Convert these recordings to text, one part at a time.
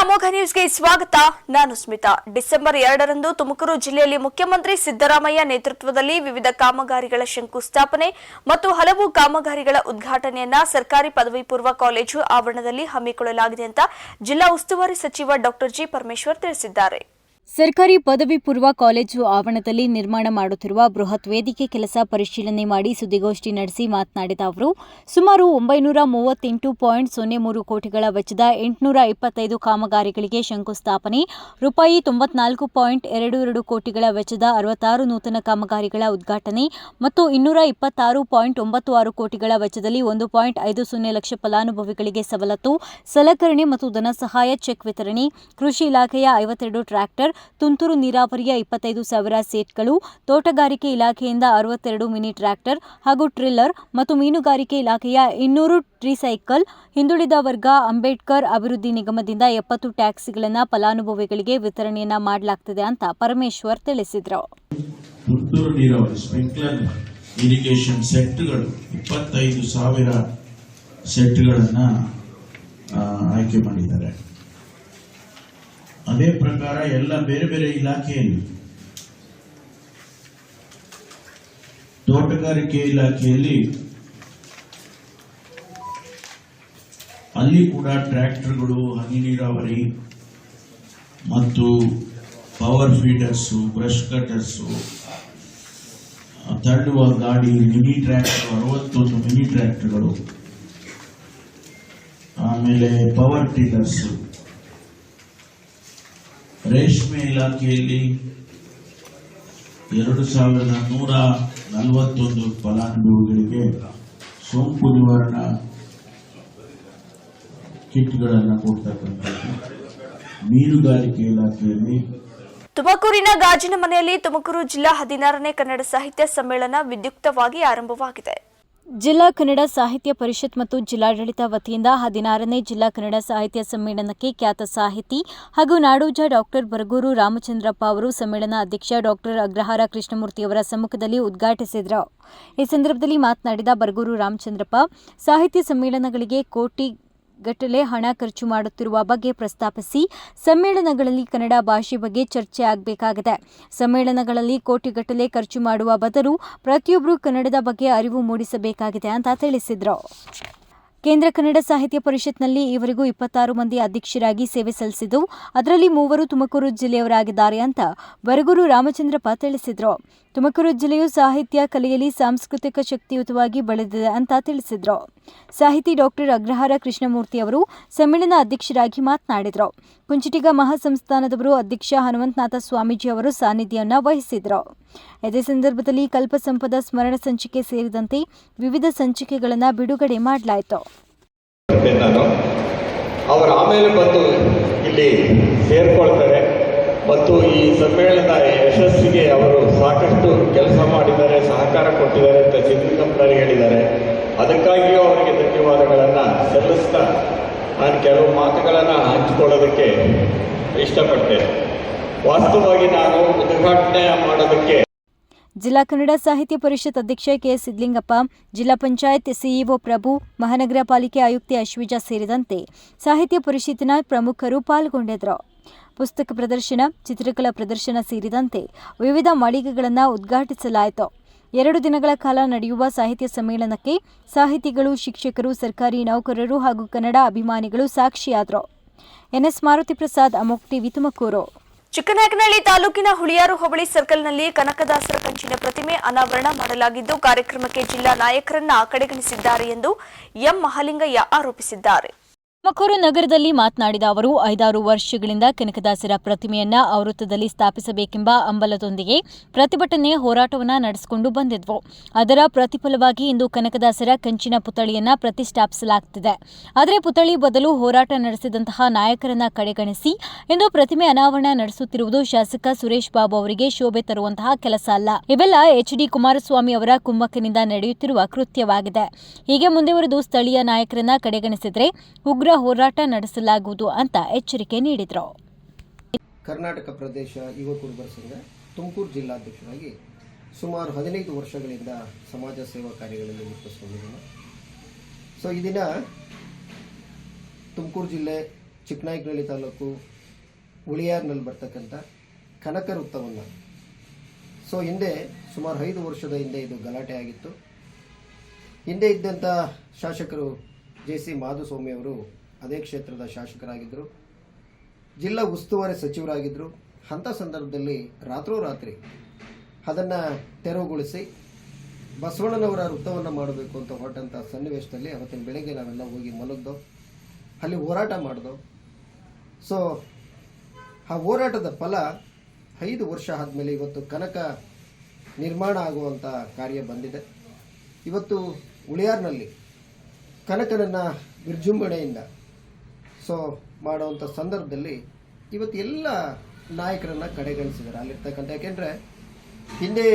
ಅಮೋಘ ನ್ಯೂಸ್ಗೆ ಸ್ವಾಗತ. ನಾನು ಸ್ಮಿತಾ. ಡಿಸೆಂಬರ್ ಎರಡರಂದು ತುಮಕೂರು ಜಿಲ್ಲೆಯಲ್ಲಿ ಮುಖ್ಯಮಂತ್ರಿ ಸಿದ್ದರಾಮಯ್ಯ ನೇತೃತ್ವದಲ್ಲಿ ವಿವಿಧ ಕಾಮಗಾರಿಗಳ ಶಂಕುಸ್ಥಾಪನೆ ಮತ್ತು ಹಲವು ಕಾಮಗಾರಿಗಳ ಉದ್ಘಾಟನೆಯನ್ನ ಸರ್ಕಾರಿ ಪದವಿ ಪೂರ್ವ ಕಾಲೇಜು ಆವರಣದಲ್ಲಿ ಹಮ್ಮಿಕೊಳ್ಳಲಾಗಿದೆ ಅಂತ ಜಿಲ್ಲಾ ಉಸ್ತುವಾರಿ ಸಚಿವ ಡಾ ಜಿ ಪರಮೇಶ್ವರ್ ತಿಳಿಸಿದ್ದಾರೆ. ಸರ್ಕಾರಿ ಪದವಿ ಪೂರ್ವ ಕಾಲೇಜು ಆವರಣದಲ್ಲಿ ನಿರ್ಮಾಣ ಮಾಡುತ್ತಿರುವ ಬೃಹತ್ ವೇದಿಕೆ ಕೆಲಸ ಪರಿಶೀಲನೆ ಮಾಡಿ ಸುದ್ದಿಗೋಷ್ಠಿ ನಡೆಸಿ ಮಾತನಾಡಿದ ಅವರು, ಸುಮಾರು ಒಂಬೈನೂರ ಮೂವತ್ತೆಂಟು ಪಾಯಿಂಟ್ ಸೊನ್ನೆ ಮೂರು ಕೋಟಿಗಳ ವೆಚ್ಚದ ಎಂಟುನೂರ ಇಪ್ಪತ್ತೈದು ಕಾಮಗಾರಿಗಳಿಗೆ ಶಂಕುಸ್ಥಾಪನೆ, ರೂಪಾಯಿ ತೊಂಬತ್ನಾಲ್ಕು ಪಾಯಿಂಟ್ ಎರಡು ಎರಡು ಕೋಟಿಗಳ ವೆಚ್ಚದ ಅರವತ್ತಾರು ನೂತನ ಕಾಮಗಾರಿಗಳ ಉದ್ಘಾಟನೆ ಮತ್ತು ಇನ್ನೂರ ಇಪ್ಪತ್ತಾರು ಪಾಯಿಂಟ್ ಒಂಬತ್ತು ಆರು ಕೋಟಿಗಳ ವೆಚ್ಚದಲ್ಲಿ ಒಂದು ಪಾಯಿಂಟ್ ಐದು ಸೊನ್ನೆ ಲಕ್ಷ ಫಲಾನುಭವಿಗಳಿಗೆ ಸವಲತ್ತು, ಸಲಕರಣೆ ಮತ್ತು ಧನಸಹಾಯ ಚೆಕ್ ವಿತರಣೆ, ಕೃಷಿ ಇಲಾಖೆಯ ಐವತ್ತೆರಡು ಟ್ರ್ಯಾಕ್ಟರ್ ತುಂತುರು ನೀರಾವರಿಯ ಇಪ್ಪತ್ತೈದು ಸಾವಿರ ಸೇಟ್ಗಳು, ತೋಟಗಾರಿಕೆ ಇಲಾಖೆಯಿಂದ ಅರವತ್ತೆರಡು ಮಿನಿ ಟ್ರ್ಯಾಕ್ಟರ್ ಹಾಗೂ ಟ್ರಿಲ್ಲರ್ ಮತ್ತು ಮೀನುಗಾರಿಕೆ ಇಲಾಖೆಯ ಇನ್ನೂರು ಟ್ರಿಸೈಕಲ್, ಹಿಂದುಳಿದ ವರ್ಗ ಅಂಬೇಡ್ಕರ್ ಅಭಿವೃದ್ಧಿ ನಿಗಮದಿಂದ ಎಪ್ಪತ್ತು ಟ್ಯಾಕ್ಸಿಗಳನ್ನು ಫಲಾನುಭವಿಗಳಿಗೆ ವಿತರಣೆಯನ್ನ ಮಾಡಲಾಗ್ತದೆ ಅಂತ ಪರಮೇಶ್ವರ್ ತಿಳಿಸಿದರು. ತುಂತುರು ನೀರಾವರಿ ಸ್ಪ್ರಿಂಕ್ಲರ್ ಇರಿಗೇಷನ್ ಸೆಟ್ಗಳು ಇಪ್ಪತ್ತೈದು ಸಾವಿರ ಸೆಟ್ಗಳನ್ನು ಆಯ್ಕೆ ಮಾಡಿದ್ದಾರೆ. ಅದೇ ಪ್ರಕಾರ ಎಲ್ಲ ಬೇರೆ ಬೇರೆ ಇಲಾಖೆಯಲ್ಲಿ. ತೋಟಗಾರಿಕೆ ಇಲಾಖೆಯಲ್ಲಿ ಅಲ್ಲಿ ಕೂಡ ಟ್ರ್ಯಾಕ್ಟರ್ಗಳು, ಹನಿ ನೀರಾವರಿ ಮತ್ತು ಪವರ್ ಫೀಡರ್ಸು, ಬ್ರಷ್ ಕಟರ್ಸು ತಳ್ಳುವ ಗಾಡಿ, ಮಿನಿ ಟ್ರ್ಯಾಕ್ಟರ್, ಅರವತ್ತೊಂದು ಮಿನಿ ಟ್ರ್ಯಾಕ್ಟರ್ಗಳು, ಆಮೇಲೆ ಪವರ್ ಟಿಲ್ಲರ್ಸ್. ರೇಷ್ಮೆ ಇಲಾಖೆಯಲ್ಲಿ ಎರಡು ಸಾವಿರದ ನೂರ ನಲವತ್ತೊಂದು ಫಲಾನುಭವಿಗಳಿಗೆ ಸೋಂಕು ನಿವಾರಣಾ ಕಿಟ್ಗಳನ್ನು ಕೊಡ್ತಕ್ಕಂಥದ್ದು. ಮೀನುಗಾರಿಕೆ ಇಲಾಖೆಯಲ್ಲಿ ತುಮಕೂರಿನ ಗಾಜಿನ ಮನೆಯಲ್ಲಿ ತುಮಕೂರು ಜಿಲ್ಲಾ ಹದಿನಾರನೇ ಕನ್ನಡ ಸಾಹಿತ್ಯ ಸಮ್ಮೇಳನ ವಿದ್ಯುಕ್ತವಾಗಿ ಆರಂಭವಾಗಿದೆ. ಜಿಲ್ಲಾ ಕನ್ನಡ ಸಾಹಿತ್ಯ ಪರಿಷತ್ ಮತ್ತು ಜಿಲ್ಲಾಡಳಿತ ವತಿಯಿಂದ ಹದಿನಾರನೇ ಜಿಲ್ಲಾ ಕನ್ನಡ ಸಾಹಿತ್ಯ ಸಮ್ಮೇಳನಕ್ಕೆ ಖ್ಯಾತ ಸಾಹಿತಿ ಹಾಗೂ ನಾಡೋಜ ಡಾಕ್ಟರ್ ಬರಗೂರು ರಾಮಚಂದ್ರಪ್ಪ ಅವರು ಸಮ್ಮೇಳನ ಅಧ್ಯಕ್ಷ ಡಾಕ್ಟರ್ ಅಗ್ರಹಾರ ಕೃಷ್ಣಮೂರ್ತಿಯವರ ಸಮ್ಮುಖದಲ್ಲಿ ಉದ್ಘಾಟಿಸಿದರು. ಈ ಸಂದರ್ಭದಲ್ಲಿ ಮಾತನಾಡಿದ ಬರಗೂರು ರಾಮಚಂದ್ರಪ್ಪ, ಸಾಹಿತ್ಯ ಸಮ್ಮೇಳನಗಳಿಗೆ ಕೋಟಿ ಗಟ್ಟಲೆ ಹಣ ಖರ್ಚು ಮಾಡುತ್ತಿರುವ ಬಗ್ಗೆ ಪ್ರಸ್ತಾಪಿಸಿ ಸಮ್ಮೇಳನಗಳಲ್ಲಿ ಕನ್ನಡ ಭಾಷೆ ಬಗ್ಗೆ ಚರ್ಚೆ ಆಗಬೇಕಾಗಿದೆ. ಸಮ್ಮೇಳನಗಳಲ್ಲಿ ಕೋಟಿಗಟ್ಟಲೆ ಖರ್ಚು ಮಾಡುವ ಬದಲು ಪ್ರತಿಯೊಬ್ಬರು ಕನ್ನಡದ ಬಗ್ಗೆ ಅರಿವು ಮೂಡಿಸಬೇಕಾಗಿದೆ ಅಂತ ತಿಳಿಸಿದರು. ಕೇಂದ್ರ ಕನ್ನಡ ಸಾಹಿತ್ಯ ಪರಿಷತ್ನಲ್ಲಿ ಈವರೆಗೂ ಇಪ್ಪತ್ತಾರು ಮಂದಿ ಅಧ್ಯಕ್ಷರಾಗಿ ಸೇವೆ ಸಲ್ಲಿಸಿದ್ದು, ಅದರಲ್ಲಿ ಮೂವರು ತುಮಕೂರು ಜಿಲ್ಲೆಯವರಾಗಿದ್ದಾರೆ ಅಂತ ಬರಗೂರು ರಾಮಚಂದ್ರಪ್ಪ ತಿಳಿಸಿದರು. ತುಮಕೂರು ಜಿಲ್ಲೆಯು ಸಾಹಿತ್ಯ, ಕಲೆಯಲ್ಲಿ ಸಾಂಸ್ಕೃತಿಕ ಶಕ್ತಿಯುತವಾಗಿ ಬೆಳೆದಿದೆ ಅಂತ ತಿಳಿಸಿದರು. ಸಾಹಿತಿ ಡಾಕ್ಟರ್ ಅಗ್ರಹಾರ ಕೃಷ್ಣಮೂರ್ತಿ ಅವರು ಸಮ್ಮೇಳನ ಅಧ್ಯಕ್ಷರಾಗಿ ಮಾತನಾಡಿದರು. ಕುಂಚಿಟಿಗ ಮಹಾಸಂಸ್ಥಾನದವರು ಅಧ್ಯಕ್ಷ ಹನುಮಂತನಾಥ ಸ್ವಾಮೀಜಿ ಅವರು ಸಾನ್ನಿಧ್ಯವನ್ನು ವಹಿಸಿದರು ಇದೇ ಸಂದರ್ಭದಲ್ಲಿ ಕಲ್ಪಸಂಪದ ಸ್ಮರಣ ಸಂಚಿಕೆ ಸೇರಿದಂತೆ ವಿವಿಧ ಸಂಚಿಕೆಗಳನ್ನು ಬಿಡುಗಡೆ ಮಾಡಲಾಯಿತು. ಅವರು ಆಮೇಲೆ ಬಂದು ಇಲ್ಲಿ ಸೇರ್ಕೊಳ್ತಾರೆ. ಮತ್ತು ಈ ಸಮ್ಮೇಳನದ ಯಶಸ್ಸಿಗೆ ಅವರು ಸಾಕಷ್ಟು ಕೆಲಸ ಮಾಡಿದ್ದಾರೆ, ಸಹಕಾರ ಕೊಟ್ಟಿದ್ದಾರೆ ಅಂತ ಚಿತ್ರಕಂಪನರು ಹೇಳಿದ್ದಾರೆ. ಅದಕ್ಕಾಗಿಯೂ ಅವರಿಗೆ ಧನ್ಯವಾದಗಳನ್ನು ಸಲ್ಲಿಸ್ತಾ ನಾನು ಕೆಲವು ಮಾತುಗಳನ್ನು ಹಂಚಿಕೊಳ್ಳೋದಕ್ಕೆ ಇಷ್ಟಪಡ್ತೇನೆ. ವಾಸ್ತವವಾಗಿ ನಾನು ಉದ್ಘಾಟನೆ ಮಾಡೋದಕ್ಕೆ ಜಿಲ್ಲಾ ಕನ್ನಡ ಸಾಹಿತ್ಯ ಪರಿಷತ್ ಅಧ್ಯಕ್ಷ ಕೆ ಸಿದ್ಲಿಂಗಪ್ಪ, ಜಿಲ್ಲಾ ಪಂಚಾಯತ್ ಸಿಇಒ ಪ್ರಭು, ಮಹಾನಗರ ಪಾಲಿಕೆ ಆಯುಕ್ತೆ ಅಶ್ವಿಜಾ ಸೇರಿದಂತೆ ಸಾಹಿತ್ಯ ಪರಿಷತ್ತಿನ ಪ್ರಮುಖರು ಪಾಲ್ಗೊಂಡಿದ್ದರು. ಪುಸ್ತಕ ಪ್ರದರ್ಶನ, ಚಿತ್ರಕಲಾ ಪ್ರದರ್ಶನ ಸೇರಿದಂತೆ ವಿವಿಧ ಮಳಿಗೆಗಳನ್ನು ಉದ್ಘಾಟಿಸಲಾಯಿತು. ಎರಡು ದಿನಗಳ ಕಾಲ ನಡೆಯುವ ಸಾಹಿತ್ಯ ಸಮ್ಮೇಳನಕ್ಕೆ ಸಾಹಿತಿಗಳು, ಶಿಕ್ಷಕರು, ಸರ್ಕಾರಿ ನೌಕರರು ಹಾಗೂ ಕನ್ನಡ ಅಭಿಮಾನಿಗಳು ಸಾಕ್ಷಿಯಾದರು. ಎನ್ಎಸ್ ಮಾರುತಿ ಪ್ರಸಾದ್, ಅಮೋಕ್ ಟಿವಿ ತುಮಕೂರು. ಚಿಕ್ಕನಾಯಕನಹಳ್ಳಿ ತಾಲೂಕಿನ ಹುಳಿಯಾರು ಹೋಬಳಿ ಸರ್ಕಲ್ನಲ್ಲಿ ಕನಕದಾಸರ ಕಂಚಿನ ಪ್ರತಿಮೆ ಅನಾವರಣ ಮಾಡಲಾಗಿದ್ದು, ಕಾರ್ಯಕ್ರಮಕ್ಕೆ ಜಿಲ್ಲಾ ನಾಯಕರನ್ನ ಕಡೆಗಣಿಸಿದ್ದಾರೆ ಎಂದು ಎಂ ಮಹಾಲಿಂಗಯ್ಯ ಆರೋಪಿಸಿದ್ದಾರೆ. ತುಮಕೂರು ನಗರದಲ್ಲಿ ಮಾತನಾಡಿದ ಅವರು, ಐದಾರು ವರ್ಷಗಳಿಂದ ಕನಕದಾಸರ ಪ್ರತಿಮೆಯನ್ನ ಆವೃತ್ತದಲ್ಲಿ ಸ್ಥಾಪಿಸಬೇಕೆಂಬ ಅಂಬಲದೊಂದಿಗೆ ಪ್ರತಿಭಟನೆ ಹೋರಾಟವನ್ನ ನಡೆಸಿಕೊಂಡು ಬಂದಿದ್ವು. ಅದರ ಪ್ರತಿಫಲವಾಗಿ ಇಂದು ಕನಕದಾಸರ ಕಂಚಿನ ಪುತ್ಥಳಿಯನ್ನ ಪ್ರತಿಷ್ಠಾಪಿಸಲಾಗುತ್ತಿದೆ ಆದರೆ ಪುತ್ಥಳಿ ಬದಲು ಹೋರಾಟ ನಡೆಸಿದಂತಹ ನಾಯಕರನ್ನ ಕಡೆಗಣಿಸಿ ಇಂದು ಪ್ರತಿಮೆ ಅನಾವರಣ ನಡೆಸುತ್ತಿರುವುದು ಶಾಸಕ ಸುರೇಶ್ ಬಾಬು ಅವರಿಗೆ ಶೋಭೆ ತರುವಂತಹ ಕೆಲಸ ಅಲ್ಲ. ಇವೆಲ್ಲ ಎಚ್ ಡಿ ಕುಮಾರಸ್ವಾಮಿ ಅವರ ಕುಮ್ಮಕ್ಕಿನಿಂದ ನಡೆಯುತ್ತಿರುವ ಕೃತ್ಯವಾಗಿದೆ. ಹೀಗೆ ಮುಂದುವರೆದು ಸ್ಥಳೀಯ ನಾಯಕರನ್ನ ಕಡೆಗಣಿಸಿದ್ರೆ ಉಗ್ರ ಹೋರಾಟ ನಡೆಸಲಾಗುವುದು ಅಂತ ಎಚ್ಚರಿಕೆ ನೀಡಿದರು. ಕರ್ನಾಟಕ ಪ್ರದೇಶ ಯುವ ಕುರುಬರ ಸಂಘ ತುಮಕೂರು ಜಿಲ್ಲಾಧ್ಯಕ್ಷರಾಗಿ ಸುಮಾರು ಹದಿನೈದು ವರ್ಷಗಳಿಂದ ಸಮಾಜ ಸೇವಾ ಕಾರ್ಯಗಳಲ್ಲಿ ಮುಕ್ತಿಸ್ಕೊಂಡಿದ್ದೇನೆ ಸೊ ಈ ದಿನ ತುಮಕೂರು ಜಿಲ್ಲೆ ಚಿಕ್ಕನಾಯಕನಹಳ್ಳಿ ತಾಲೂಕು ಉಳಿಯಾರ್ನಲ್ಲಿ ಬರ್ತಕ್ಕಂಥ ಕನಕ ವೃತ್ತವನ್ನು. ಸೊ ಹಿಂದೆ ಸುಮಾರು ಐದು ವರ್ಷದ ಹಿಂದೆ ಇದು ಗಲಾಟೆ ಆಗಿತ್ತು. ಹಿಂದೆ ಇದ್ದಂಥ ಶಾಸಕರು ಜೆ ಸಿ ಮಾಧುಸ್ವಾಮಿ ಅವರು ಅದೇ ಕ್ಷೇತ್ರದ ಶಾಸಕರಾಗಿದ್ದರು. ಜಿಲ್ಲಾ ಉಸ್ತುವಾರಿ ಸಚಿವರಾಗಿದ್ದರು. ಅಂಥ ಸಂದರ್ಭದಲ್ಲಿ ರಾತ್ರೋರಾತ್ರಿ ಅದನ್ನು ತೆರವುಗೊಳಿಸಿ ಬಸವಣ್ಣನವರ ವೃತ್ತವನ್ನು ಮಾಡಬೇಕು ಅಂತ ಹೊರಟಂಥ ಸನ್ನಿವೇಶದಲ್ಲಿ ಅವತ್ತಿನ ಬೆಳಗ್ಗೆ ನಾವೆಲ್ಲ ಹೋಗಿ ಮಲಗ್ದೋ, ಅಲ್ಲಿ ಹೋರಾಟ ಮಾಡ್ದೋ. ಸೊ ಆ ಹೋರಾಟದ ಫಲ ಐದು ವರ್ಷ ಆದಮೇಲೆ ಇವತ್ತು ಕನಕ ನಿರ್ಮಾಣ ಆಗುವಂಥ ಕಾರ್ಯ ಬಂದಿದೆ. ಇವತ್ತು ಉಳಿಯಾರ್ನಲ್ಲಿ ಕನಕನನ್ನು ವಿಜೃಂಭಣೆಯಿಂದ ಸೊ ಮಾಡುವಂಥ ಸಂದರ್ಭದಲ್ಲಿ ಇವತ್ತು ಎಲ್ಲ ನಾಯಕರನ್ನು ಕಡೆಗಣಿಸಿದ್ದಾರೆ. ಅಲ್ಲಿರ್ತಕ್ಕಂಥ ಯಾಕೆಂದರೆ ಹಿಂದೆ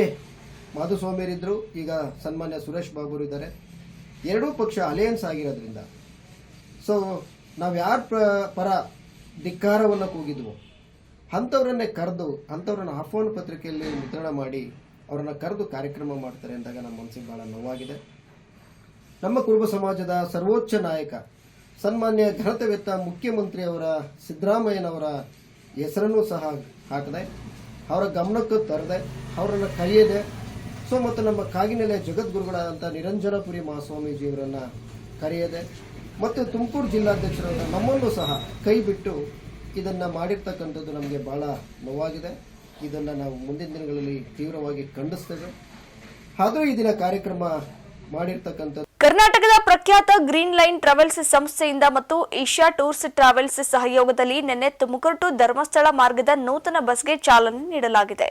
ಮಾಧುಸ್ವಾಮಿಯರಿದ್ದರು ಈಗ ಸನ್ಮಾನ್ಯ ಸುರೇಶ್ ಬಾಬು ಇದ್ದಾರೆ. ಎರಡೂ ಪಕ್ಷ ಅಲಯನ್ಸ್ ಆಗಿರೋದ್ರಿಂದ. ಸೊ ನಾವು ಯಾರ ಪರ ಧಿಕ್ಕಾರವನ್ನು ಕೂಗಿದ್ವು, ಅಂಥವರನ್ನೇ ಕರೆದು, ಅಂಥವ್ರನ್ನ ಆಹ್ವಾನ ಪತ್ರಿಕೆಯಲ್ಲಿ ಮುದ್ರಣ ಮಾಡಿ ಅವರನ್ನ ಕರೆದು ಕಾರ್ಯಕ್ರಮ ಮಾಡ್ತಾರೆ ಅಂದಾಗ ನಮ್ಮ ಮನಸ್ಸಿಗೆ ಭಾಳ ನೋವಾಗಿದೆ. ನಮ್ಮ ಕುರುಬ ಸಮಾಜದ ಸರ್ವೋಚ್ಚ ನಾಯಕ ಸನ್ಮಾನ್ಯ ಘನತೆವೆತ್ತ ಮುಖ್ಯಮಂತ್ರಿಯವರ ಸಿದ್ದರಾಮಯ್ಯನವರ ಹೆಸರನ್ನು ಸಹ ಹಾಕದೆ. ಅವರ ಗಮನಕ್ಕೆ ತರದೆ, ಅವರನ್ನು ಕರೆಯದೆ, ಸೊ ಮತ್ತು ನಮ್ಮ ಕಾಗಿನೆಲೆ ಜಗದ್ಗುರುಗಳಾದಂಥ ನಿರಂಜನಪುರಿ ಮಹಾಸ್ವಾಮೀಜಿಯವರನ್ನು ಕರೆಯದೆ, ಮತ್ತು ತುಮಕೂರು ಜಿಲ್ಲಾಧ್ಯಕ್ಷರಾದ ನಮ್ಮನ್ನು ಸಹ ಕೈ ಬಿಟ್ಟು ಇದನ್ನು ಮಾಡಿರ್ತಕ್ಕಂಥದ್ದು ನಮಗೆ ಭಾಳ ನೋವಾಗಿದೆ. ಇದನ್ನು ನಾವು ಮುಂದಿನ ದಿನಗಳಲ್ಲಿ ತೀವ್ರವಾಗಿ ಖಂಡಿಸ್ತೇವೆ. ಆದರೂ ಈ ದಿನ ಕಾರ್ಯಕ್ರಮ ಮಾಡಿರ್ತಕ್ಕಂಥ ಕರ್ನಾಟಕದ ಪ್ರಖ್ಯಾತ ಗ್ರೀನ್ ಲೈನ್ ಟ್ರಾವೆಲ್ಸ್ ಸಂಸ್ಥೆಯಿಂದ ಮತ್ತು ಏಷ್ಯಾ ಟೂರ್ಸ್ ಟ್ರಾವೆಲ್ಸ್ ಸಹಯೋಗದಲ್ಲಿ ನಿನ್ನೆ ತುಮಕೂರು ಟು ಧರ್ಮಸ್ಥಳ ಮಾರ್ಗದ ನೂತನ ಬಸ್ಗೆ ಚಾಲನೆ ನೀಡಲಾಗಿದೆ.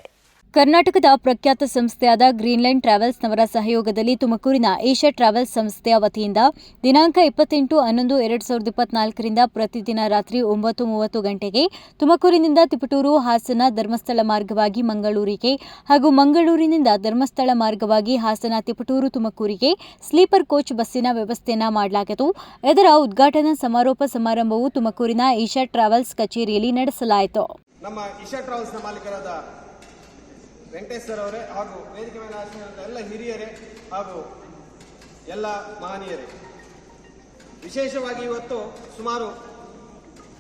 ಕರ್ನಾಟಕದ ಪ್ರಖ್ಯಾತ ಸಂಸ್ಥೆಯಾದ ಗ್ರೀನ್ಲ್ಯಾಂಡ್ ಟ್ರಾವೆಲ್ಸ್ನವರ ಸಹಯೋಗದಲ್ಲಿ ತುಮಕೂರಿನ ಏಷ್ಯಾ ಟ್ರಾವೆಲ್ಸ್ ಸಂಸ್ಥೆಯ ವತಿಯಿಂದ ದಿನಾಂಕ ಇಪ್ಪತ್ತೆಂಟು ಹನ್ನೊಂದು ಎರಡು ಸಾವಿರದ ಇಪ್ಪತ್ನಾಲ್ಕರಿಂದ ಪ್ರತಿದಿನ ರಾತ್ರಿ ಒಂಬತ್ತು ಮೂವತ್ತು ಗಂಟೆಗೆ ತುಮಕೂರಿನಿಂದ ತಿಪಟೂರು, ಹಾಸನ ಧರ್ಮಸ್ಥಳ ಮಾರ್ಗವಾಗಿ ಮಂಗಳೂರಿಗೆ ಹಾಗೂ ಮಂಗಳೂರಿನಿಂದ ಧರ್ಮಸ್ಥಳ ಮಾರ್ಗವಾಗಿ ಹಾಸನ, ತಿಪಟೂರು, ತುಮಕೂರಿಗೆ ಸ್ಲೀಪರ್ ಕೋಚ್ ಬಸ್ಸಿನ ವ್ಯವಸ್ಥೆಯನ್ನು ಮಾಡಲಾಗಿತ್ತು ಇದರ ಉದ್ಘಾಟನಾ ಸಮಾರೋಪ ಸಮಾರಂಭವು ತುಮಕೂರಿನ ಏಷ್ಯಾ ಟ್ರಾವೆಲ್ಸ್ ಕಚೇರಿಯಲ್ಲಿ ನಡೆಸಲಾಯಿತು. ನಮ್ಮ ಇಶಾ ಟ್ರಾವೆಲ್ಸ್ನ ಮಾಲೀಕರಾದ ವೆಂಕಟೇಶ್ ಸರ್ ಅವರೇ ಹಾಗೂ ವೇದಿಕೆ ಮೇಲೆ ಆಸೀನರಾದ ಎಲ್ಲ ಹಿರಿಯರೇ ಹಾಗೂ ಎಲ್ಲ ಮಹನೀಯರೇ. ವಿಶೇಷವಾಗಿ ಇವತ್ತು ಸುಮಾರು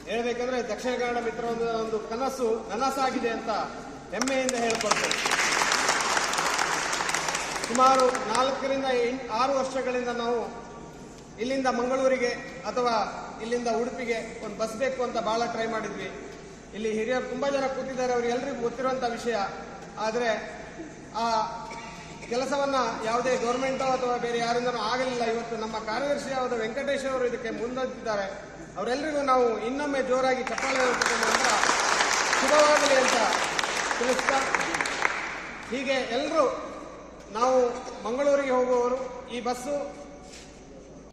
ಹೇಳಬೇಕಂದ್ರೆ ದಕ್ಷಿಣ ಕನ್ನಡ ಮಿತ್ರ ಒಂದು ಕನಸು ನನಸಾಗಿದೆ ಅಂತ ಹೆಮ್ಮೆಯಿಂದ ಹೇಳ್ಕೊಳ್ತೇನೆ. ಸುಮಾರು ನಾಲ್ಕರಿಂದ ಆರು ವರ್ಷಗಳಿಂದ ನಾವು ಇಲ್ಲಿಂದ ಮಂಗಳೂರಿಗೆ ಅಥವಾ ಇಲ್ಲಿಂದ ಉಡುಪಿಗೆ ಒಂದು ಬಸ್ ಬೇಕು ಅಂತ ಬಹಳ ಟ್ರೈ ಮಾಡಿದ್ವಿ. ಇಲ್ಲಿ ಹಿರಿಯರು ತುಂಬಾ ಜನ ಕೂತಿದ್ದಾರೆ ಅವರಿಗೆಲ್ಲರಿಗೂ ಗೊತ್ತಿರುವಂತ ವಿಷಯ. ಆದರೆ ಆ ಕೆಲಸವನ್ನ ಯಾವುದೇ ಗೌರ್ಮೆಂಟೋ ಅಥವಾ ಬೇರೆ ಯಾರಿಂದನೂ ಆಗಲಿಲ್ಲ. ಇವತ್ತು ನಮ್ಮ ಕಾರ್ಯದರ್ಶಿಯಾದ ವೆಂಕಟೇಶ್ ಅವರು ಇದಕ್ಕೆ ಮುಂದಿದ್ದಾರೆ ಅವರೆಲ್ಲರಿಗೂ ನಾವು ಇನ್ನೊಮ್ಮೆ ಜೋರಾಗಿ ಚಪ್ಪಾಳೆ ಶುಭವಾಗಲಿ ಅಂತ ತಿಳಿಸ್ತಾ ಹೀಗೆ ಎಲ್ಲರೂ ನಾವು ಮಂಗಳೂರಿಗೆ ಹೋಗುವವರು. ಈ ಬಸ್ಸು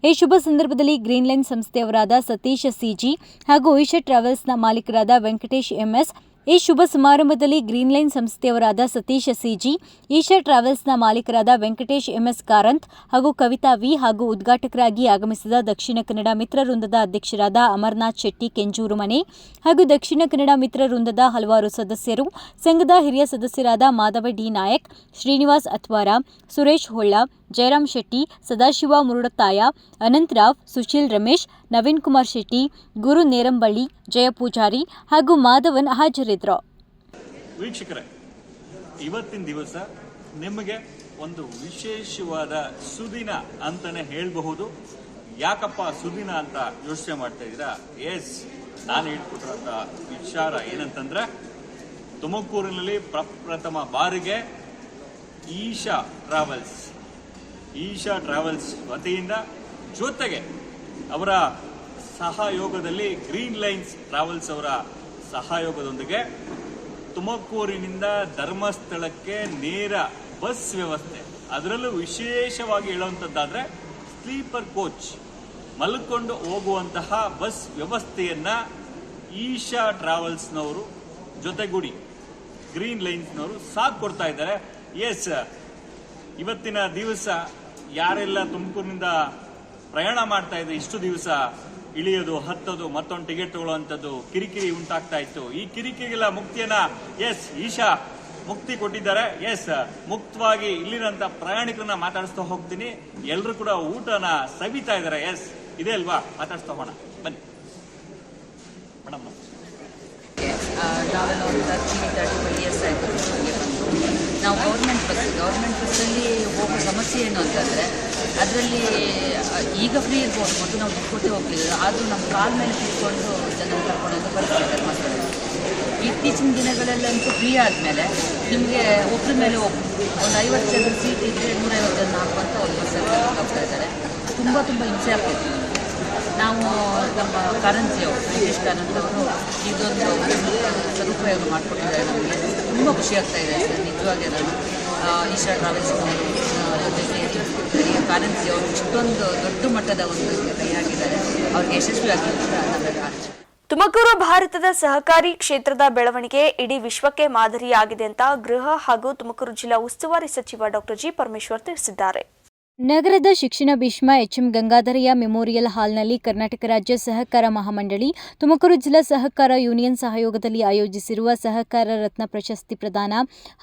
ಈ ಶುಭ ಸಂದರ್ಭದಲ್ಲಿ ಗ್ರೀನ್ಲೈನ್ ಸಂಸ್ಥೆಯವರಾದ ಸತೀಶ್ ಸಿಜಿ ಹಾಗೂ ಈಶಾ ಟ್ರಾವೆಲ್ಸ್ನ ಮಾಲೀಕರಾದ ವೆಂಕಟೇಶ್ ಎಂಎಸ್ ಈ ಶುಭ ಸಮಾರಂಭದಲ್ಲಿ ಗ್ರೀನ್ ಲೈನ್ ಸಂಸ್ಥೆಯವರಾದ ಸತೀಶ್ ಸಿಜಿ, ಈಶಾ ಟ್ರಾವೆಲ್ಸ್ನ ಮಾಲೀಕರಾದ ವೆಂಕಟೇಶ್ ಎಂಎಸ್ ಕಾರಂತ್ ಹಾಗೂ ಕವಿತಾ ವಿ ಹಾಗೂ ಉದ್ಘಾಟಕರಾಗಿ ಆಗಮಿಸಿದ ದಕ್ಷಿಣ ಕನ್ನಡ ಮಿತ್ರವೃಂದದ ಅಧ್ಯಕ್ಷರಾದ ಅಮರ್ನಾಥ್ ಶೆಟ್ಟಿ ಕೆಂಜೂರು ಮನೆ ಹಾಗೂ ದಕ್ಷಿಣ ಕನ್ನಡ ಮಿತ್ರವೃಂದದ ಹಲವಾರು ಸದಸ್ಯರು, ಸಂಘದ ಹಿರಿಯ ಸದಸ್ಯರಾದ ಮಾಧವ ಡಿ ನಾಯಕ್, ಶ್ರೀನಿವಾಸ್ ಅಥ್ವಾರ, ಸುರೇಶ್ ಹೊಳ್ಳ ಜಯರಾಮ್ ಶೆಟ್ಟಿ, ಸದಾಶಿವ ಮುರುಡತಾಯ ಅನಂತರಾವ್, ಸುಶೀಲ್ ರಮೇಶ್, ನವೀನ್ ಕುಮಾರ್ ಶೆಟ್ಟಿ, ಗುರು ನೇರಂಬಳ್ಳಿ, ಜಯ ಪೂಜಾರಿ ಹಾಗೂ ಮಾಧವನ್ ಹಾಜರಿದ್ದರು. ವೀಕ್ಷಕರೇ, ಇವತ್ತಿನ ದಿವಸ ನಿಮಗೆ ಒಂದು ವಿಶೇಷವಾದ ಸುದಿನ ಅಂತಾನೆ ಹೇಳಬಹುದು. ಯಾಕಪ್ಪ ಸುದಿನ ಅಂತ ಯೋಚನೆ ಮಾಡ್ತಾ ಇದ್ದೀರಾ? ಎಸ್ ನಾನು ಹೇಳ್ಕೊಟ್ಟಿರೋಂಥ ವಿಚಾರ ಏನಂತಂದ್ರೆ, ತುಮಕೂರಿನಲ್ಲಿ ಪ್ರಪ್ರಥಮ ಬಾರಿಗೆ ಈಶಾ ಟ್ರಾವೆಲ್ಸ್ ಈಶಾ ಟ್ರಾವೆಲ್ಸ್ ವತಿಯಿಂದ ಜೊತೆಗೆ ಅವರ ಸಹಯೋಗದಲ್ಲಿ ಗ್ರೀನ್ ಲೈನ್ಸ್ ಟ್ರಾವೆಲ್ಸ್ ಅವರ ಸಹಯೋಗದೊಂದಿಗೆ ತುಮಕೂರಿನಿಂದ ಧರ್ಮಸ್ಥಳಕ್ಕೆ ನೇರ ಬಸ್ ವ್ಯವಸ್ಥೆ. ಅದರಲ್ಲೂ ವಿಶೇಷವಾಗಿ ಹೇಳುವಂಥದ್ದಾದರೆ ಸ್ಲೀಪರ್ ಕೋಚ್, ಮಲ್ಕೊಂಡು ಹೋಗುವಂತಹ ಬಸ್ ವ್ಯವಸ್ಥೆಯನ್ನ ಈಶಾ ಟ್ರಾವೆಲ್ಸ್ನವರು ಜೊತೆಗೂಡಿ ಗ್ರೀನ್ ಲೈನ್ಸ್ನವರು ಸಾಕ್ ಕೊಡ್ತಾ ಇದ್ದಾರೆ. ಎಸ್ ಇವತ್ತಿನ ದಿವಸ ಯಾರೆಲ್ಲ ತುಮಕೂರಿನಿಂದ ಪ್ರಯಾಣ ಮಾಡ್ತಾ ಇಷ್ಟು ದಿವಸ ಇಳಿಯೋದು, ಹತ್ತೋದು, ಮತ್ತೊಂದು ಟಿಕೆಟ್ ತಗೊಳ್ಳುವಂಥದ್ದು ಕಿರಿಕಿರಿ ಉಂಟಾಗ್ತಾ ಇತ್ತು. ಈ ಕಿರಿಕಿರಿಗೆಲ್ಲ ಮುಕ್ತಿಯನ್ನ ಎಸ್ ಈಶಾ ಮುಕ್ತಿ ಕೊಟ್ಟಿದ್ದಾರೆ. ಎಸ್ ಮುಕ್ತವಾಗಿ ಇಲ್ಲಿರಂತ ಪ್ರಯಾಣಿಕರನ್ನ ಮಾತಾಡಿಸ್ತಾ ಹೋಗ್ತೀನಿ. ಎಲ್ಲರೂ ಕೂಡ ಊಟನ ಸವಿತಾ ಇದ್ದಾರೆ. ಎಸ್ ಇದೆ ಅಲ್ವಾ? ಮಾತಾಡಿಸ್ತಾ ಹೋಗೋಣ. ಬನ್ನಿ. ನಾವೆಲ್ಲ ನಾವು ಗೌರ್ಮೆಂಟ್ ಬಸ್ ಗೌರ್ಮೆಂಟ್ ಬಸ್ಸಲ್ಲಿ ಹೋಗೋ ಸಮಸ್ಯೆ ಏನು ಅಂತಂದರೆ, ಅದರಲ್ಲಿ ಈಗ ಫ್ರೀ ಇರ್ಬೋದು ಮತ್ತು ನಾವು ದುಡ್ಡು ಕೊಟ್ಟು ಆದರೂ ನಮ್ಮ ಕಾಲ ಮೇಲೆ ತಿಳ್ಕೊಂಡು ಜನ ಕರ್ಕೊಂಡು ಬರ್ತಾರೆ ಧರ್ಮಸ್ಥಳ ಇತ್ತೀಚಿನ ದಿನಗಳಲ್ಲಂತೂ ಫ್ರೀ ಆದಮೇಲೆ ನಿಮಗೆ ಒಬ್ಬರ ಮೇಲೆ ಒಬ್ಬರು ಒಂದು ಐವತ್ತು ಜನ ಸೀಟ್ ಇದ್ದರೆ ನೂರೈವತ್ತು ಜನ ಹಾಕುವಂತ ಒಂದು ಬಸ್ಸಲ್ಲಿ ಹೋಗ್ತಾ ಇದ್ದಾರೆ. ತುಂಬ ತುಂಬ ಹಿಂಸೆ ಆಗ್ತೈತೆ ನಮಗೆ. ನಾವು ನಮ್ಮ ಕಾರಂಜಿ ಅವರು ಬ್ರಿಟಿಷ್ ಕಾರಂಜಿ ಅವರು ಇದೊಂದು ಸದುಪಯೋಗ ಮಾಡಿಕೊಟ್ಟಿದ್ದಾರೆ ನಮಗೆ. ತುಂಬ ಖುಷಿ ಆಗ್ತಾ ಇದೆ ಸರ್ ನಿಜವಾಗಿ ನಾನು ಈಶಾ ಟ್ರಾವೆಲ್ಸ್ನವರು ಜೊತೆಗೆ ಕಾರಂಜಿ ಅವರು ಇಷ್ಟೊಂದು ದೊಡ್ಡ ಮಟ್ಟದ ಒಂದು ಕೈಯಾಗಿದ್ದಾರೆ ಅವ್ರಿಗೆ ಯಶಸ್ವಿಯಾಗಿ ತುಮಕೂರು ಭಾರತದ ಸಹಕಾರಿ ಕ್ಷೇತ್ರದ ಬೆಳವಣಿಗೆ ಇಡೀ ವಿಶ್ವಕ್ಕೆ ಮಾದರಿಯಾಗಿದೆ ಅಂತ ಗೃಹ ಹಾಗೂ ತುಮಕೂರು ಜಿಲ್ಲಾ ಉಸ್ತುವಾರಿ ಸಚಿವ ಡಾಕ್ಟರ್ ಜಿ ಪರಮೇಶ್ವರ್ ತಿಳಿಸಿದ್ದಾರೆ. ನಗರದ ಶಿಕ್ಷಣ ಭೀಷ್ಮ ಎಚ್ಎಂ ಗಂಗಾಧರಯ್ಯ ಮೆಮೋರಿಯಲ್ ಹಾಲ್ನಲ್ಲಿ ಕರ್ನಾಟಕ ರಾಜ್ಯ ಸಹಕಾರ ಮಹಾಮಂಡಳಿ, ತುಮಕೂರು ಜಿಲ್ಲಾ ಸಹಕಾರ ಯೂನಿಯನ್ ಸಹಯೋಗದಲ್ಲಿ ಆಯೋಜಿಸಿರುವ ಸಹಕಾರ ರತ್ನ ಪ್ರಶಸ್ತಿ ಪ್ರದಾನ,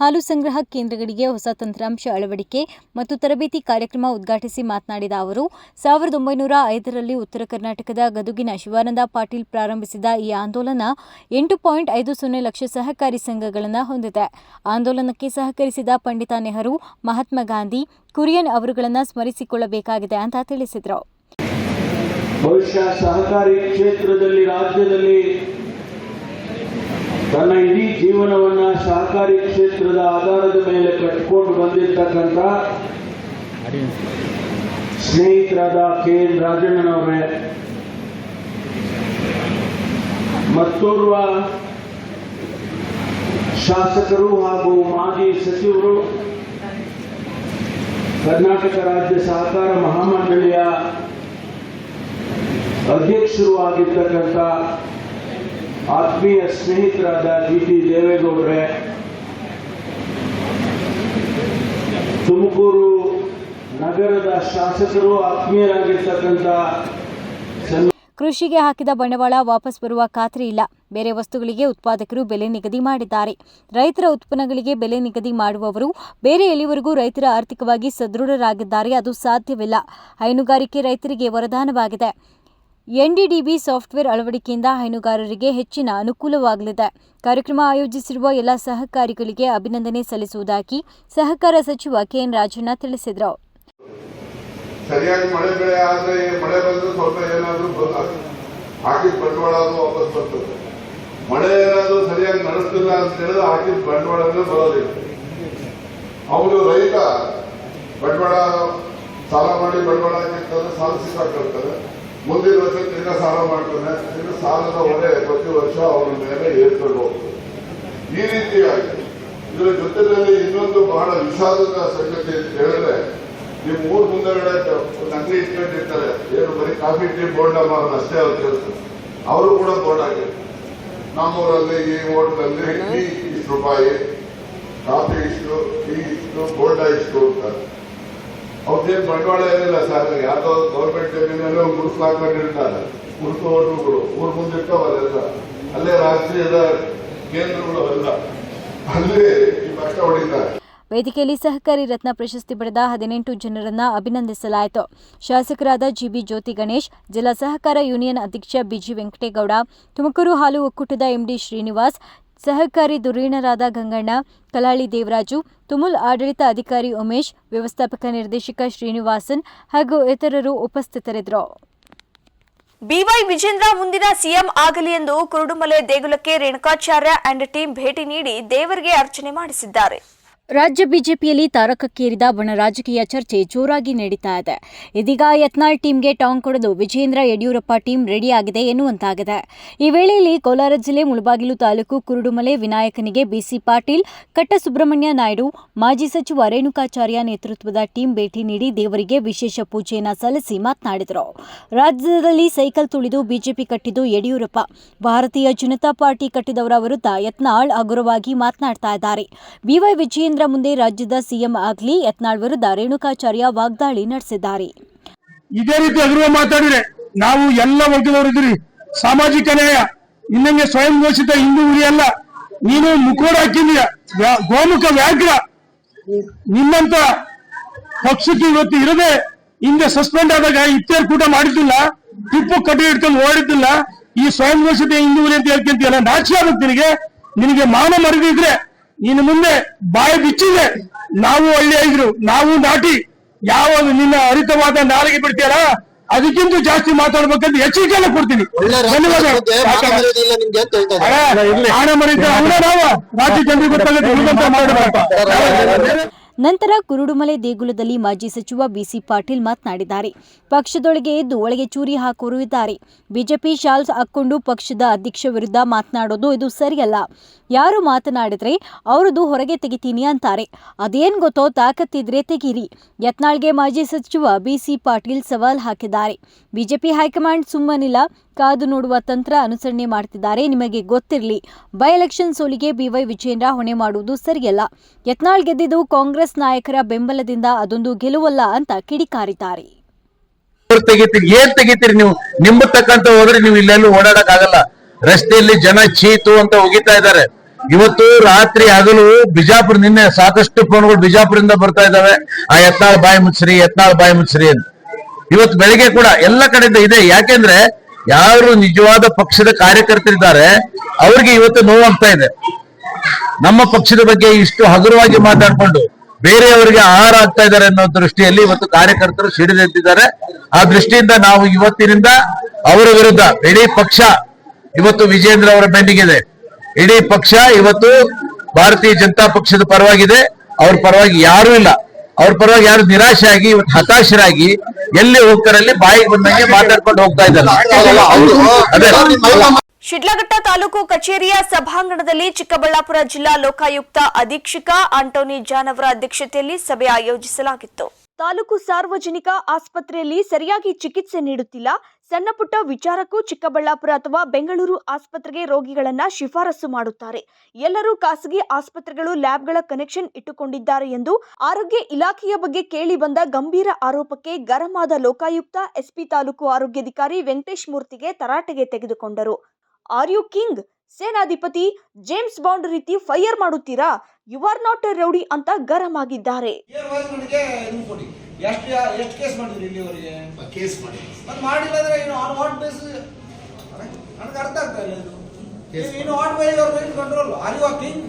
ಹಾಲು ಸಂಗ್ರಹ ಕೇಂದ್ರಗಳಿಗೆ ಹೊಸ ತಂತ್ರಾಂಶ ಅಳವಡಿಕೆ ಮತ್ತು ತರಬೇತಿ ಕಾರ್ಯಕ್ರಮ ಉದ್ಘಾಟಿಸಿ ಮಾತನಾಡಿದ ಅವರು, ಸಾವಿರದ ಒಂಬೈನೂರ ಐದರಲ್ಲಿ ಉತ್ತರ ಕರ್ನಾಟಕದ ಗದುಗಿನ ಶಿವಾನಂದ ಪಾಟೀಲ್ ಪ್ರಾರಂಭಿಸಿದ ಈ ಆಂದೋಲನ ಎಂಟು ಪಾಯಿಂಟ್ ಐದು ಸೊನ್ನೆ ಲಕ್ಷ ಸಹಕಾರಿ ಸಂಘಗಳನ್ನು ಹೊಂದಿದೆ. ಆಂದೋಲನಕ್ಕೆ ಸಹಕರಿಸಿದ ಪಂಡಿತ ನೆಹರು, ಮಹಾತ್ಮ ಗಾಂಧಿ, ಕುರಿಯನ್ ಅವರುಗಳನ್ನು ಸ್ಮರಿಸಿಕೊಳ್ಳಬೇಕಾಗಿದೆ ಅಂತ ತಿಳಿಸಿದರು. ಬಹುಶಃ ಸಹಕಾರಿ ಕ್ಷೇತ್ರದಲ್ಲಿ, ರಾಜ್ಯದಲ್ಲಿ ತನ್ನ ಇಡೀ ಜೀವನವನ್ನ ಸಹಕಾರಿ ಕ್ಷೇತ್ರದ ಆಧಾರದ ಮೇಲೆ ಕಟ್ಟಿಕೊಂಡು ಬಂದಿರತಕ್ಕಂತ ಸ್ನೇಹಿತರಾದ ಕೆ ಎನ್ ರಾಜಣ್ಣನವರೇ, ಮತ್ತೋರ್ವ ಶಾಸಕರು ಹಾಗೂ ಮಾಜಿ ಸಚಿವರು ಕರ್ನಾಟಕ ರಾಜ್ಯ ಸಹಕಾರ ಮಹಾಮಂಡಳಿಯ ಅಧ್ಯಕ್ಷರು ಆಗಿರ್ತಕ್ಕಂಥ ಆತ್ಮೀಯ ಸ್ನೇಹಿತರಾದ ಜಿ ಟಿ ದೇವೇಗೌಡ್ರೆ, ತುಮಕೂರು ನಗರದ ಶಾಸಕರು, ಆತ್ಮೀಯರಾಗಿರ್ತಕ್ಕಂಥ ಕೃಷಿಗೆ ಹಾಕಿದ ಬಂಡವಾಳ ವಾಪಸ್ ಬರುವ ಖಾತ್ರಿ ಇಲ್ಲ. ಬೇರೆ ವಸ್ತುಗಳಿಗೆ ಉತ್ಪಾದಕರು ಬೆಲೆ ನಿಗದಿ ಮಾಡಿದ್ದಾರೆ. ರೈತರ ಉತ್ಪನ್ನಗಳಿಗೆ ಬೆಲೆ ನಿಗದಿ ಮಾಡುವವರು ಬೇರೆ ಎಲ್ಲಿವರೆಗೂ ರೈತರ ಆರ್ಥಿಕವಾಗಿ ಸದೃಢರಾಗಿದ್ದಾರೆ ಅದು ಸಾಧ್ಯವಿಲ್ಲ. ಹೈನುಗಾರಿಕೆ ರೈತರಿಗೆ ವರದಾನವಾಗಿದೆ. ಎನ್ಡಿಡಿಬಿ ಸಾಫ್ಟ್ವೇರ್ ಅಳವಡಿಕೆಯಿಂದ ಹೈನುಗಾರರಿಗೆ ಹೆಚ್ಚಿನ ಅನುಕೂಲವಾಗಲಿದೆ. ಕಾರ್ಯಕ್ರಮ ಆಯೋಜಿಸಿರುವ ಎಲ್ಲ ಸಹಕಾರಿಗಳಿಗೆ ಅಭಿನಂದನೆ ಸಲ್ಲಿಸುವುದಾಗಿ ಸಹಕಾರ ಸಚಿವ ಕೆಎನ್ ರಾಜಣ್ಣ ತಿಳಿಸಿದರು. ಸರಿಯಾಗಿ ಮಳೆ ಬೆಳೆ ಆದ್ರೆ ಮಳೆ ಬಂದ್ರೆ ಸ್ವಲ್ಪ ಏನಾದ್ರೂ ಹಾಕಿದ ಬಂಡವಾಳ ವಾಪಸ್ ಬರ್ತದೆ. ಮಳೆ ಏನಾದ್ರೂ ಸರಿಯಾಗಿ ನಡೆಸ್ತಿಲ್ಲ ಅಂತ ಹೇಳಿದ್ರೆ ಹಾಕಿದ ಬಂಡವಾಳನೇ ಬರೋದಿಲ್ಲ. ಅವನು ರೈತ ಬಂಡವಾಳ ಸಾಲ ಮಾಡಿ ಬಂಡವಾಳ ಹಾಕಿರ್ತಾರೆ ಸಾಲ ಸಿಕ್ಕಾಕಿರ್ತಾರೆ ಮುಂದಿನ ವರ್ಷ ತಿರ್ಗಾ ಸಾಲ ಮಾಡ್ತಾನೆ. ತಿರ್ಗಾ ಸಾಲದ ಹೊರೆ ಪ್ರತಿ ವರ್ಷ ಅವನ ಮೇಲೆ ಏರ್ಕೊಂಡು ಹೋಗ್ತದೆ. ಈ ರೀತಿಯಾಗಿ ಇದರ ಜೊತೆಯಲ್ಲಿ ಇನ್ನೊಂದು ಬಹಳ ವಿಷಾದದ ಸಂಗತಿ ಅಂತ ಹೇಳಿದ್ರೆ ನೀವು ಊರ್ ಮುಂದೆಗಡೆ ಒಂದು ಅಂಗಡಿ ಇಟ್ಕೊಂಡಿರ್ತಾರೆ ಏನು ಬರೀ ಕಾಫಿ ಟೀ ಬೋರ್ಡ್ ಮಾಡೋದು ಅಷ್ಟೇ ಅವ್ರ ಕೆಲಸ ಅವರು ಕೂಡ ಬೋರ್ಡ್ ಆಗಿರ್ತಾರೆ ನಮ್ಮೂರಲ್ಲಿ ಈ ಹೋಟ್ಲಲ್ಲಿ ಟೀ ಇಷ್ಟು ರೂಪಾಯಿ ಕಾಫಿ ಇಷ್ಟು ಟೀ ಇಷ್ಟು ಬೋರ್ಡ ಇಷ್ಟು ಅಂತ. ಅವ್ರದ್ದೇನು ಬಂಡವಾಳ ಏನಿಲ್ಲ ಸರ್ ಯಾವ್ದೋ ಗೌರ್ಮೆಂಟ್ ಜಮೀನಲ್ಲಿ ಗುರುತು ಹಾಕೊಂಡಿರ್ತಾರೆ ಗುರುತು ಹೋಟ್ಲುಗಳು ಊರ್ ಮುಂದಿರ್ತಾವಲ್ಲ ಅಲ್ಲೇ ರಾಷ್ಟ್ರೀಯದ ಕೇಂದ್ರಗಳು ಅಲ್ಲ. ಅಲ್ಲೇ ಈ ಕಷ್ಟ ಹೊಡಿತಾರೆ. ವೇದಿಕೆಯಲ್ಲಿ ಸಹಕಾರಿ ರತ್ನ ಪ್ರಶಸ್ತಿ ಪಡೆದ ಹದಿನೆಂಟು ಜನರನ್ನು ಅಭಿನಂದಿಸಲಾಯಿತು. ಶಾಸಕರಾದ ಜಿಬಿ ಜ್ಯೋತಿ ಗಣೇಶ್, ಜಿಲ್ಲಾ ಸಹಕಾರ ಯೂನಿಯನ್ ಅಧ್ಯಕ್ಷ ಬಿಜಿ ವೆಂಕಟೇಗೌಡ, ತುಮಕೂರು ಹಾಲು ಒಕ್ಕೂಟದ ಎಂಡಿ ಶ್ರೀನಿವಾಸ್, ಸಹಕಾರಿ ಧುರೀಣರಾದ ಗಂಗಣ್ಣ, ಕಲಾಳಿ ದೇವರಾಜು, ತುಮುಲ್ ಆಡಳಿತ ಅಧಿಕಾರಿ ಉಮೇಶ್, ವ್ಯವಸ್ಥಾಪಕ ನಿರ್ದೇಶಕ ಶ್ರೀನಿವಾಸನ್ ಹಾಗೂ ಇತರರು ಉಪಸ್ಥಿತರಿದ್ದರು. ಬಿವೈ ವಿಜೇಂದ್ರ ಮುಂದಿನ ಸಿಎಂ ಆಗಲಿ ಎಂದು ಕುರುಡುಮಲೆ ದೇಗುಲಕ್ಕೆ ರೇಣುಕಾಚಾರ್ಯ ಅಂಡ್ ಟೀಂ ಭೇಟಿ ನೀಡಿ ದೇವರಿಗೆ ಅರ್ಚನೆ ಮಾಡಿಸಿದ್ದಾರೆ. ರಾಜ್ಯ ಬಿಜೆಪಿಯಲ್ಲಿ ತಾರಕಕ್ಕೇರಿದ ಬಣ ರಾಜಕೀಯ ಚರ್ಚೆ ಜೋರಾಗಿ ನಡೀತಾ ಇದೆ. ಇದೀಗ ಯತ್ನಾಳ್ ಟೀಮ್ಗೆ ಟಾಂಗ್ ಕೊಡಲು ವಿಜೇಂದ್ರ ಯಡಿಯೂರಪ್ಪ ಟೀಮ್ ರೆಡಿಯಾಗಿದೆ ಎನ್ನುವಂತಾಗಿದೆ. ಈ ವೇಳೆಯಲ್ಲಿ ಕೋಲಾರ ಜಿಲ್ಲೆ ಮುಳಬಾಗಿಲು ತಾಲೂಕು ಕುರುಡುಮಲೆ ವಿನಾಯಕನಿಗೆ ಬಿಸಿ ಪಾಟೀಲ್, ಕಟ್ಟಸುಬ್ರಹ್ಮಣ್ಯ ನಾಯ್ಡು, ಮಾಜಿ ಸಚಿವ ರೇಣುಕಾಚಾರ್ಯ ನೇತೃತ್ವದ ಟೀಮ್ ಭೇಟಿ ನೀಡಿ ದೇವರಿಗೆ ವಿಶೇಷ ಪೂಜೆಯನ್ನು ಸಲ್ಲಿಸಿ ಮಾತನಾಡಿದರು. ರಾಜ್ಯದಲ್ಲಿ ಸೈಕಲ್ ತುಳಿದು ಬಿಜೆಪಿ ಕಟ್ಟಿದ್ದು ಯಡಿಯೂರಪ್ಪ. ಭಾರತೀಯ ಜನತಾ ಪಾರ್ಟಿ ಕಟ್ಟಿದವರ ವಿರುದ್ಧ ಯತ್ನಾಳ್ ಹಗುರವಾಗಿ ಮಾತನಾಡ್ತಾ ಇದ್ದಾರೆ. ಬಿವೈ ವಿಜಯೇಂದ್ರ ಮುಂದೆ ರಾಜ್ಯದ ಸಿಎಂ ಆಗ್ಲಿ, ಯತ್ನಾಳ್ ವಿರುದ್ಧ ರೇಣುಕಾಚಾರ್ಯ ವಾಗ್ದಾಳಿ ನಡೆಸಿದ್ದಾರೆ. ಇದೇ ರೀತಿ ಅಗರ್ವ ಮಾತಾಡಿದ್ರೆ ನಾವು ಎಲ್ಲ ವರ್ಗದವರು ಇದ್ರಿ ಸಾಮಾಜಿಕ ನ್ಯಾಯ, ಇನ್ನಂಗೆ ಸ್ವಯಂ ಘೋಷಿತ ಹಿಂದೂ ಅಲ್ಲ ನೀನು ಮುಖೋಡ ಹಾಕಿದೀಯ ಗೋಮುಖ ವ್ಯಾಘ್ರ. ನಿನ್ನಂತ ಪಕ್ಷಕ್ಕೆ ಇವತ್ತು ಇರದೆ, ಹಿಂದೆ ಸಸ್ಪೆಂಡ್ ಆದಾಗ ಇತ್ತೇರ್ ಕೂಟ ಮಾಡಿದ್ದಿಲ್ಲ, ಟಿಪ್ಪು ಕಟ್ಟಿ ಹಿಡ್ಕೊಂಡು ಓಡಿದ್ದಿಲ್ಲ ಈ ಸ್ವಯಂ ಘೋಷಿತ ಹಿಂದೂ ಅಂತ ಹೇಳ್ಕೊಂತೀಯಲ್ಲ ನಾಚಿ ಆಗುತ್ತೆ ನಿನಗೆ. ನಿನಗೆ ಮಾನ ಮರೆದಿದ್ರೆ ನೀನು ಮುಂದೆ ಬಾಯಿ ಬಿಚ್ಚಿದೆ. ನಾವು ಹಳ್ಳಿಯಾಗಿರು ನಾವು ನಾಟಿ. ಯಾವ ನಿನ್ನ ಹರಿತವಾದ ನಾಲಿಗೆ ಬಿಡ್ತೀರ ಅದಕ್ಕಿಂತ ಜಾಸ್ತಿ ಮಾತಾಡ್ಬೇಕಂತ ಎಚ್ಚರಿಕೆಯನ್ನು ಕೊಡ್ತೀನಿ. ನಂತರ ಕುರುಡುಮಲೆ ದೇಗುಲದಲ್ಲಿ ಮಾಜಿ ಸಚಿವ ಬಿಸಿ ಪಾಟೀಲ್ ಮಾತನಾಡಿದ್ದಾರೆ. ಪಕ್ಷದೊಳಗೆ ಎದ್ದು ಒಳಗೆ ಚೂರಿ ಹಾಕೋರು ಇದ್ದಾರೆ. ಬಿಜೆಪಿ ಶಾಲ್ಸ್ ಹಾಕೊಂಡು ಪಕ್ಷದ ಅಧ್ಯಕ್ಷ ವಿರುದ್ಧ ಮಾತನಾಡೋದು ಇದು ಸರಿಯಲ್ಲ. ಯಾರು ಮಾತನಾಡಿದ್ರೆ ಅವರದು ಹೊರಗೆ ತೆಗಿತೀನಿ ಅಂತಾರೆ. ಅದೇನ್ ಗೊತ್ತೋ ತಾಕತ್ತಿದ್ರೆ ತೆಗೀರಿ. ಯತ್ನಾಳ್ಗೆ ಮಾಜಿ ಸಚಿವ ಬಿಸಿ ಪಾಟೀಲ್ ಸವಾಲ್ ಹಾಕಿದ್ದಾರೆ. ಬಿಜೆಪಿ ಹೈಕಮಾಂಡ್ ಸುಮ್ಮನಿಲ್ಲ. ಕಾದು ನೋಡುವ ತಂತ್ರ ಅನುಸರಣೆ ಮಾಡ್ತಿದ್ದಾರೆ. ನಿಮಗೆ ಗೊತ್ತಿರಲಿ, ಬೈ ಎಲೆಕ್ಷನ್ ಸೋಲಿಗೆ ಬಿವೈ ವಿಜೇಂದ್ರ ಹೊಣೆ ಮಾಡುವುದು ಸರಿಯಲ್ಲ. ಯತ್ನಾಳ್ ಗೆದ್ದಿದ್ದು ಕಾಂಗ್ರೆಸ್ ನಾಯಕರ ಬೆಂಬಲದಿಂದ ಅದೊಂದು ಗೆಲುವಲ್ಲ ಅಂತ ಕಿಡಿಕಾರಿದ್ದಾರೆ. ತೆಗಿತೀರಿ ಏನ್ ತೆಗಿತೀರಿ ನೀವು. ನಿಮ್ಮ ತಕ್ಕಂತ ಹೋದ್ರೆ ನೀವು ಇಲ್ಲೆಲ್ಲೂ ಓಡಾಡಕ್ ಆಗಲ್ಲ ರಸ್ತೆಯಲ್ಲಿ ಜನ ಚೀತು ಅಂತ ಹೋಗಿತಾ ಇದ್ದಾರೆ. ಇವತ್ತು ರಾತ್ರಿ ಹಗಲು ಬಿಜಾಪುರ ನಿನ್ನೆ ಸಾಕಷ್ಟು ಫೋನ್ಗಳು ಬಿಜಾಪುರದಿಂದ ಬರ್ತಾ ಇದಾವೆ ಆ ಯತ್ನಾಳ್ ಬಾಯಿ ಮುಚ್ಚ್ರಿ, ಯತ್ನಾಳ್ ಬಾಯಿ ಮುಚ್ಚ್ರಿ ಅಂತ. ಇವತ್ತು ಬೆಳಿಗ್ಗೆ ಕೂಡ ಎಲ್ಲ ಕಡೆಯಿಂದ ಇದೆ. ಯಾಕೆಂದ್ರೆ ಯಾರು ನಿಜವಾದ ಪಕ್ಷದ ಕಾರ್ಯಕರ್ತರಿದ್ದಾರೆ, ಅವ್ರಿಗೆ ಇವತ್ತು ನೋವಾಗ್ತಾ ಇದೆ. ನಮ್ಮ ಪಕ್ಷದ ಬಗ್ಗೆ ಇಷ್ಟು ಹಗುರವಾಗಿ ಮಾತಾಡ್ಕೊಂಡು ಬೇರೆಯವರಿಗೆ ಆಹಾರ ಆಗ್ತಾ ಇದ್ದಾರೆ ಅನ್ನೋ ದೃಷ್ಟಿಯಲ್ಲಿ ಇವತ್ತು ಕಾರ್ಯಕರ್ತರು ಸಿಡಿದೆದ್ದಿದ್ದಾರೆ ಆ ದೃಷ್ಟಿಯಿಂದ ನಾವು ಇವತ್ತಿನಿಂದ ಅವರ ವಿರುದ್ಧ, ಇಡೀ ಪಕ್ಷ ಇವತ್ತು ವಿಜೇಂದ್ರ ಅವರ ಬೆಂಡಿಗಿದೆ. ಇಡೀ ಪಕ್ಷ ಇವತ್ತು ಭಾರತೀಯ ಜನತಾ ಪಕ್ಷದ ಪರವಾಗಿದೆ. ಅವ್ರ ಪರವಾಗಿ ಯಾರು ಇಲ್ಲ. ಅವ್ರ ಪರವಾಗಿ ಯಾರು ನಿರಾಶೆ ಆಗಿ ಇವತ್ತು ಹತಾಶರಾಗಿ ಎಲ್ಲಿ ಹೋಗ್ತಾರಲ್ಲಿ ಬಾಯಿಗೆ ಬಂದಂಗೆ ಮಾತಾಡ್ಕೊಂಡು ಹೋಗ್ತಾ ಇದ್ದಾರೆ. ಶಿಡ್ಲಘಟ್ಟ ತಾಲೂಕು ಕಚೇರಿಯ ಸಭಾಂಗಣದಲ್ಲಿ ಚಿಕ್ಕಬಳ್ಳಾಪುರ ಜಿಲ್ಲಾ ಲೋಕಾಯುಕ್ತ ಅಧೀಕ್ಷಕ ಆಂಟೋನಿ ಜಾನ್ ಅವರ ಅಧ್ಯಕ್ಷತೆಯಲ್ಲಿ ಸಭೆ ಆಯೋಜಿಸಲಾಗಿತ್ತು. ತಾಲೂಕು ಸಾರ್ವಜನಿಕ ಆಸ್ಪತ್ರೆಯಲ್ಲಿ ಸರಿಯಾಗಿ ಚಿಕಿತ್ಸೆ ನೀಡುತ್ತಿಲ್ಲ. ಸಣ್ಣ ಪುಟ್ಟ ವಿಚಾರಕ್ಕೂ ಚಿಕ್ಕಬಳ್ಳಾಪುರ ಅಥವಾ ಬೆಂಗಳೂರು ಆಸ್ಪತ್ರೆಗೆ ರೋಗಿಗಳನ್ನು ಶಿಫಾರಸು ಮಾಡುತ್ತಾರೆ. ಎಲ್ಲರೂ ಖಾಸಗಿ ಆಸ್ಪತ್ರೆಗಳು, ಲ್ಯಾಬ್ಗಳ ಕನೆಕ್ಷನ್ ಇಟ್ಟುಕೊಂಡಿದ್ದಾರೆ ಎಂದು ಆರೋಗ್ಯ ಇಲಾಖೆಯ ಬಗ್ಗೆ ಕೇಳಿ ಬಂದ ಗಂಭೀರ ಆರೋಪಕ್ಕೆ ಗರಂ ಆದ ಲೋಕಾಯುಕ್ತ, ಎಸ್ಪಿ ತಾಲೂಕು ಆರೋಗ್ಯಾಧಿಕಾರಿ ವೆಂಕಟೇಶ್ ಮೂರ್ತಿಗೆ ತರಾಟೆಗೆ ತೆಗೆದುಕೊಂಡರು. ಆರ್ ಯು ಕಿಂಗ್ ಸೇನಾಧಿಪತಿ ಜೇಮ್ಸ್ ಬಾಂಡ್ ರೀತಿ ಫೈರ್ ಮಾಡುತ್ತೀರಾ? You are not a rowdy ಅಂತ ಗರಂ ಆಗಿದ್ದಾರೆ ಇಯರ್ ವೈಸ್ ನನಗೆ ಇದು ಕೊಡಿ. ಎಷ್ಟು ಎಷ್ಟು ಕೇಸ್ ಮಾಡಿದ್ರಿ ಇಲ್ಲಿವರೆಗೆ ಕೇಸ್ ಮಾಡಿ. ಮತ್ತೆ ಮಾಡಿಲ್ಲ ಅಂದ್ರೆ ಏನು ಆನ್ ವಾಟ್ ಬೇಸ್ ನನಗೆ ಅರ್ಥ ಆಗ್ತಾ ಇಲ್ಲ ಇದು. In what way your mind control are you king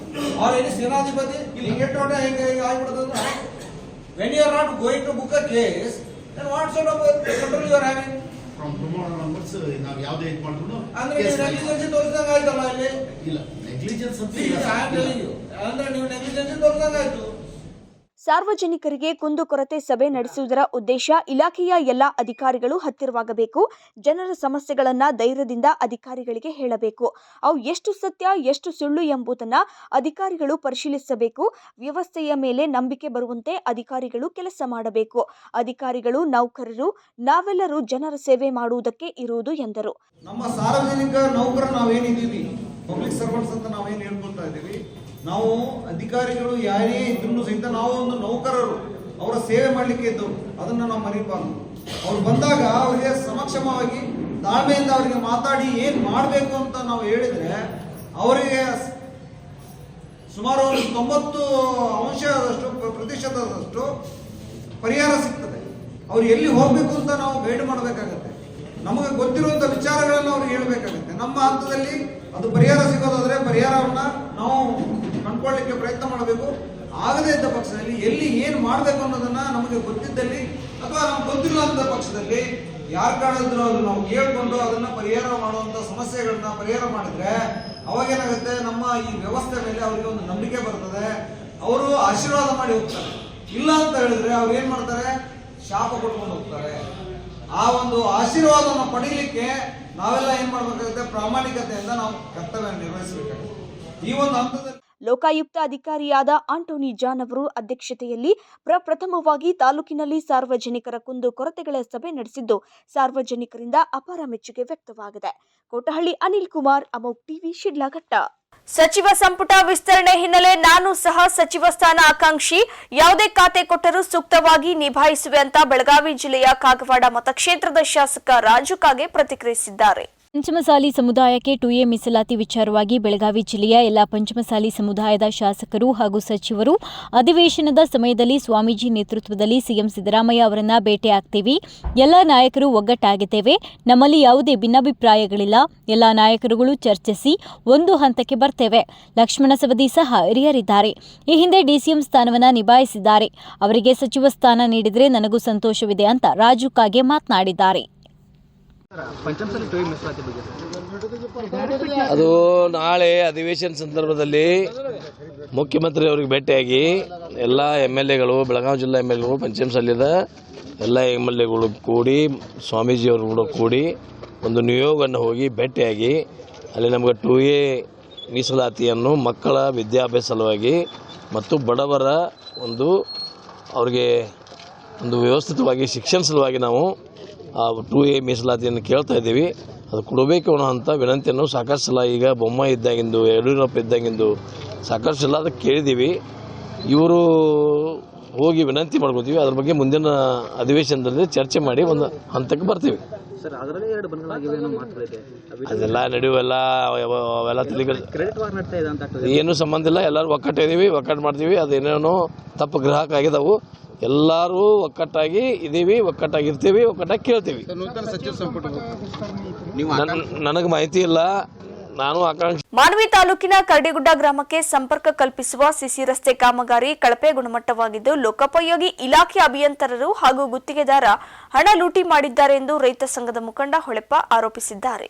or any ಸೇನಾಧಿಪತಿ? ಇಲ್ಲಿ ಹಿಂಗೆ ನೋಡ್ರೆ ಹೆಂಗೆ ಹಿಂಗೆ ಆಗ್ಬಿಡ್ತದ when you are not going to book a case then what sort of control you are having from tomorrow onwards ನಾವು ಯಾವುದೇ ಇದು ಮಾಡಿದ್ರು ಅಂದ್ರೆ ನೀವು ನೆಗ್ಲಿಜೆನ್ಸಿ ತೋರಿಸಿದಂಗೆ ಆಯ್ತಲ್ಲ ಇಲ್ಲಿ ಇಲ್ಲ ನೆಗ್ಲಿಜೆನ್ಸ್ ಅಂತ. ಅಂದ್ರೆ ನೀವು ನೆಗ್ಲಿಜೆನ್ಸ್ ತೋರಿಸಿದಂಗೆ ಆಯ್ತು ಸಾರ್ವಜನಿಕರಿಗೆ ಕುಂದುಕೊರತೆ ಸಭೆ ನಡೆಸುವುದರ ಉದ್ದೇಶ ಇಲಾಖೆಯ ಎಲ್ಲ ಅಧಿಕಾರಿಗಳು ಹತ್ತಿರವಾಗಬೇಕು. ಜನರ ಸಮಸ್ಯೆಗಳನ್ನ ಧೈರ್ಯದಿಂದ ಅಧಿಕಾರಿಗಳಿಗೆ ಹೇಳಬೇಕು. ಅವು ಎಷ್ಟು ಸತ್ಯ, ಎಷ್ಟು ಸುಳ್ಳು ಎಂಬುದನ್ನ ಅಧಿಕಾರಿಗಳು ಪರಿಶೀಲಿಸಬೇಕು. ವ್ಯವಸ್ಥೆಯ ಮೇಲೆ ನಂಬಿಕೆ ಬರುವಂತೆ ಅಧಿಕಾರಿಗಳು ಕೆಲಸ ಮಾಡಬೇಕು. ಅಧಿಕಾರಿಗಳು, ನೌಕರರು, ನಾವೆಲ್ಲರೂ ಜನರ ಸೇವೆ ಮಾಡುವುದಕ್ಕೆ ಇರುವುದು ಎಂದರು. ನಮ್ಮ ಸಾರ್ವಜನಿಕ ನೌಕರ ನಾವೇನಿದ್ದೀವಿ? ಪಬ್ಲಿಕ್ ಸರ್ವೆಂಟ್ಸ್ ಅಂತ ನಾವೇನು ಹೇಳ್ಕೊಳ್ತಾ ಇದ್ದೀವಿ? ನಾವು ಅಧಿಕಾರಿಗಳು ಯಾರೇ ಇದ್ರೂ ಸಹಿತ ನಾವು ಒಂದು ನೌಕರರು. ಅವರ ಸೇವೆ ಮಾಡಲಿಕ್ಕೆ ಇದ್ದವು ಅದನ್ನು ನಾವು ಮರಿಬಾರ್ದು. ಅವ್ರು ಬಂದಾಗ ಅವರಿಗೆ ಸಮಕ್ಷಮವಾಗಿ ತಾಳ್ಮೆಯಿಂದ ಅವರಿಗೆ ಮಾತಾಡಿ ಏನು ಮಾಡಬೇಕು ಅಂತ ನಾವು ಹೇಳಿದ್ರೆ ಅವರಿಗೆ ಸುಮಾರು ಒಂದು ತೊಂಬತ್ತು ಅಂಶದಷ್ಟು ಪ್ರ- ಪ್ರತಿಶತದಷ್ಟು ಪರಿಹಾರ ಸಿಗ್ತದೆ. ಅವ್ರು ಎಲ್ಲಿ ಹೋಗಬೇಕು ಅಂತ ನಾವು ಗೈಡ್ ಮಾಡಬೇಕಾಗತ್ತೆ. ನಮಗೆ ಗೊತ್ತಿರುವಂಥ ವಿಚಾರಗಳನ್ನು ಅವ್ರಿಗೆ ಹೇಳಬೇಕಾಗತ್ತೆ. ನಮ್ಮ ಹಂತದಲ್ಲಿ ಅದು ಪರಿಹಾರ ಸಿಗೋದಾದರೆ ಪರಿಹಾರವನ್ನು ನಾವು ಕಂಡ್ಕೊಳ್ಳಿಕ್ಕೆ ಪ್ರಯತ್ನ ಮಾಡಬೇಕು. ಆಗದೇ ಇದ್ದ ಪಕ್ಷದಲ್ಲಿ ಎಲ್ಲಿ ಏನು ಮಾಡಬೇಕು ಅನ್ನೋದನ್ನ ನಮಗೆ ಗೊತ್ತಿದ್ದಲ್ಲಿ ಅಥವಾ ನಮ್ಗೆ ಗೊತ್ತಿಲ್ಲ ಅಂತ ಪಕ್ಷದಲ್ಲಿ ಯಾರು ಕಾಣಿದ್ರು ಅದು ನಾವು ಕೇಳಿಕೊಂಡು ಅದನ್ನ ಪರಿಹಾರ ಮಾಡುವಂತ ಸಮಸ್ಯೆಗಳನ್ನ ಪರಿಹಾರ ಮಾಡಿದ್ರೆ ಅವಾಗೇನಾಗುತ್ತೆ ನಮ್ಮ ಈ ವ್ಯವಸ್ಥೆ ಮೇಲೆ ಅವರಿಗೆ ಒಂದು ನಂಬಿಕೆ ಬರ್ತದೆ. ಅವರು ಆಶೀರ್ವಾದ ಮಾಡಿ ಹೋಗ್ತಾರೆ. ಇಲ್ಲ ಅಂತ ಹೇಳಿದ್ರೆ ಅವ್ರು ಏನ್ ಮಾಡ್ತಾರೆ? ಶಾಪ ಕೊಟ್ಕೊಂಡು ಹೋಗ್ತಾರೆ. ಆ ಒಂದು ಆಶೀರ್ವಾದವನ್ನು ಪಡೀಲಿಕ್ಕೆ ನಾವೆಲ್ಲ ಏನ್ ಮಾಡ್ಬೇಕಾಗುತ್ತೆ? ಪ್ರಾಮಾಣಿಕತೆಯಿಂದ ನಾವು ಕರ್ತವ್ಯ ನಿರ್ವಹಿಸಬೇಕಾಗುತ್ತೆ. ಈ ಒಂದು ಹಂತದಲ್ಲಿ ಲೋಕಾಯುಕ್ತ ಅಧಿಕಾರಿಯಾದ ಆಂಟೋನಿ ಜಾನ್ ಅವರು ಅಧ್ಯಕ್ಷತೆಯಲ್ಲಿ ಪ್ರಪ್ರಥಮವಾಗಿ ತಾಲೂಕಿನಲ್ಲಿ ಸಾರ್ವಜನಿಕರ ಕುಂದು ಕೊರತೆಗಳ ಸಭೆ ನಡೆಸಿದ್ದು, ಸಾರ್ವಜನಿಕರಿಂದ ಅಪಾರ ಮೆಚ್ಚುಗೆ ವ್ಯಕ್ತವಾಗಿದೆ. ಕೋಟಹಳ್ಳಿ ಅನಿಲ್ ಕುಮಾರ್, ಅಮೋಕ್ ಟಿವಿ, ಶಿಡ್ಲಾಘಟ್ಟ. ಸಚಿವ ಸಂಪುಟ ವಿಸ್ತರಣೆ ಹಿನ್ನೆಲೆ ನಾನು ಸಹ ಸಚಿವ ಸ್ಥಾನ ಆಕಾಂಕ್ಷಿ. ಯಾವುದೇ ಖಾತೆ ಕೊಟ್ಟರೂ ಸೂಕ್ತವಾಗಿ ನಿಭಾಯಿಸುವೆ ಅಂತ ಬೆಳಗಾವಿ ಜಿಲ್ಲೆಯ ಕಾಗವಾಡ ಮತಕ್ಷೇತ್ರದ ಶಾಸಕ ರಾಜು ಕಾಗೆ ಪ್ರತಿಕ್ರಿಯಿಸಿದ್ದಾರೆ. ಪಂಚಮಸಾಲಿ ಸಮುದಾಯಕ್ಕೆ ಟು ಎ ಮೀಸಲಾತಿ ವಿಚಾರವಾಗಿ ಬೆಳಗಾವಿ ಜಿಲ್ಲೆಯ ಎಲ್ಲ ಪಂಚಮಸಾಲಿ ಸಮುದಾಯದ ಶಾಸಕರು ಹಾಗೂ ಸಚಿವರು ಅಧಿವೇಶನದ ಸಮಯದಲ್ಲಿ ಸ್ವಾಮೀಜಿ ನೇತೃತ್ವದಲ್ಲಿ ಸಿಎಂ ಸಿದ್ದರಾಮಯ್ಯ ಅವರನ್ನ ಭೇಟಿಯಾಗ್ತೀವಿ ಎಲ್ಲ ನಾಯಕರು ಒಗ್ಗಟ್ಟಾಗಿದ್ದೇವೆ. ನಮ್ಮಲ್ಲಿ ಯಾವುದೇ ಭಿನ್ನಾಭಿಪ್ರಾಯಗಳಿಲ್ಲ. ಎಲ್ಲ ನಾಯಕರುಗಳು ಚರ್ಚಿಸಿ ಒಂದು ಹಂತಕ್ಕೆ ಬರ್ತೇವೆ. ಲಕ್ಷ್ಮಣ ಸವದಿ ಸಹ ಹಿರಿಯರಿದ್ದಾರೆ. ಈ ಹಿಂದೆ ಡಿಸಿಎಂ ಸ್ಥಾನವನ್ನ ನಿಭಾಯಿಸಿದ್ದಾರೆ. ಅವರಿಗೆ ಸಚಿವ ಸ್ಥಾನ ನೀಡಿದರೆ ನನಗೂ ಸಂತೋಷವಿದೆ ಅಂತ ರಾಜು ಕಾಗೆ ಮಾತನಾಡಿದ್ದಾರೆ. ಅದು ನಾಳೆ ಅಧಿವೇಶನ ಸಂದರ್ಭದಲ್ಲಿ ಮುಖ್ಯಮಂತ್ರಿ ಅವರಿಗೆ ಭೇಟಿಯಾಗಿ ಎಲ್ಲ ಎಂ ಎಲ್ ಎಗಳು, ಬೆಳಗಾವಿ ಜಿಲ್ಲಾ ಎಂ ಎಲ್ ಎಗಳು ಪಂಚಮಸಾಲಿದ ಎಲ್ಲ ಎಂ ಎಲ್ ಎಗಳು ಕೂಡಿ, ಸ್ವಾಮೀಜಿಯವರು ಕೂಡ ಕೂಡಿ ಒಂದು ನಿಯೋಗವನ್ನು ಹೋಗಿ ಭೇಟಿಯಾಗಿ ಅಲ್ಲಿ ನಮಗೆ ಟು ಎ ಮೀಸಲಾತಿಯನ್ನು ಮಕ್ಕಳ ವಿದ್ಯಾಭ್ಯಾಸ ಸಲುವಾಗಿ ಮತ್ತು ಬಡವರ ಒಂದು ಅವ್ರಿಗೆ ಒಂದು ವ್ಯವಸ್ಥಿತವಾಗಿ ಶಿಕ್ಷಣ ಸಲುವಾಗಿ ನಾವು ಟು ಎ ಮೀಸಲಾತಿಯನ್ನು ಕೇಳ್ತಾ ಇದ್ದೀವಿ. ಅದು ಕೊಡಬೇಕು ಅನ್ನೋ ಅಂತ ವಿನಂತಿಯನ್ನು ಸಾಕಷ್ಟು ಸಲ ಈಗ ಬೊಮ್ಮ ಇದ್ದಾಗಿಂದು ಯಡಿಯೂರಪ್ಪ ಇದ್ದಾಗಿಂದು ಸಾಕಷ್ಟು ಸಲ ಅದಕ್ಕೆ ಕೇಳಿದ್ದೀವಿ. ಇವರು ಹೋಗಿ ವಿನಂತಿ ಮಾಡ್ಕೋತೀವಿ. ಅದ್ರ ಬಗ್ಗೆ ಮುಂದಿನ ಅಧಿವೇಶನದಲ್ಲಿ ಚರ್ಚೆ ಮಾಡಿ ಒಂದು ಹಂತಕ್ಕೆ ಬರ್ತೀವಿ. ಅದೆಲ್ಲ ನಡೆಯುವೆಲ್ಲ ಅವ- ಅವೆಲ್ಲ ತಿಳಿಗಳು ಏನು ಸಂಬಂಧ ಇಲ್ಲ. ಎಲ್ಲರೂ ಒಕ್ಕಟ್ಟಿದ್ದೀವಿ ಒಕ್ಕಟ್ಟು ಮಾಡ್ತೀವಿ. ಅದೇನೇನೋ ತಪ್ಪು ಗ್ರಾಹಕ ಆಗಿದಾವು ಎಲ್ಲರೂ ಒಕ್ಕಟ್ಟಾಗಿ ಇದ್ದೀವಿ ಒಕ್ಕಟ್ಟಾಗಿರ್ತೀವಿ ಒಕ್ಕಟ್ಟಾಗಿ ಕೇಳ್ತೀವಿ. ನನಗೆ ಮಾಹಿತಿ ಇಲ್ಲ. ನಾನು ಆಕಾಂಕ್ಷಿ ಮಾನ್ವಿ ತಾಲೂಕಿನ ಕರಡಿಗುಡ್ಡ ಗ್ರಾಮಕ್ಕೆ ಸಂಪರ್ಕ ಕಲ್ಪಿಸುವ ಸಿಸಿ ರಸ್ತೆ ಕಾಮಗಾರಿ ಕಳಪೆ ಗುಣಮಟ್ಟವಾಗಿದ್ದು ಲೋಕೋಪಯೋಗಿ ಇಲಾಖೆ ಅಭಿಯಂತರರು ಹಾಗೂ ಗುತ್ತಿಗೆದಾರ ಹಣ ಲೂಟಿ ಮಾಡಿದ್ದಾರೆ ಎಂದು ರೈತ ಸಂಘದ ಮುಖಂಡ ಹೊಳೆಪ್ಪ ಆರೋಪಿಸಿದ್ದಾರೆ.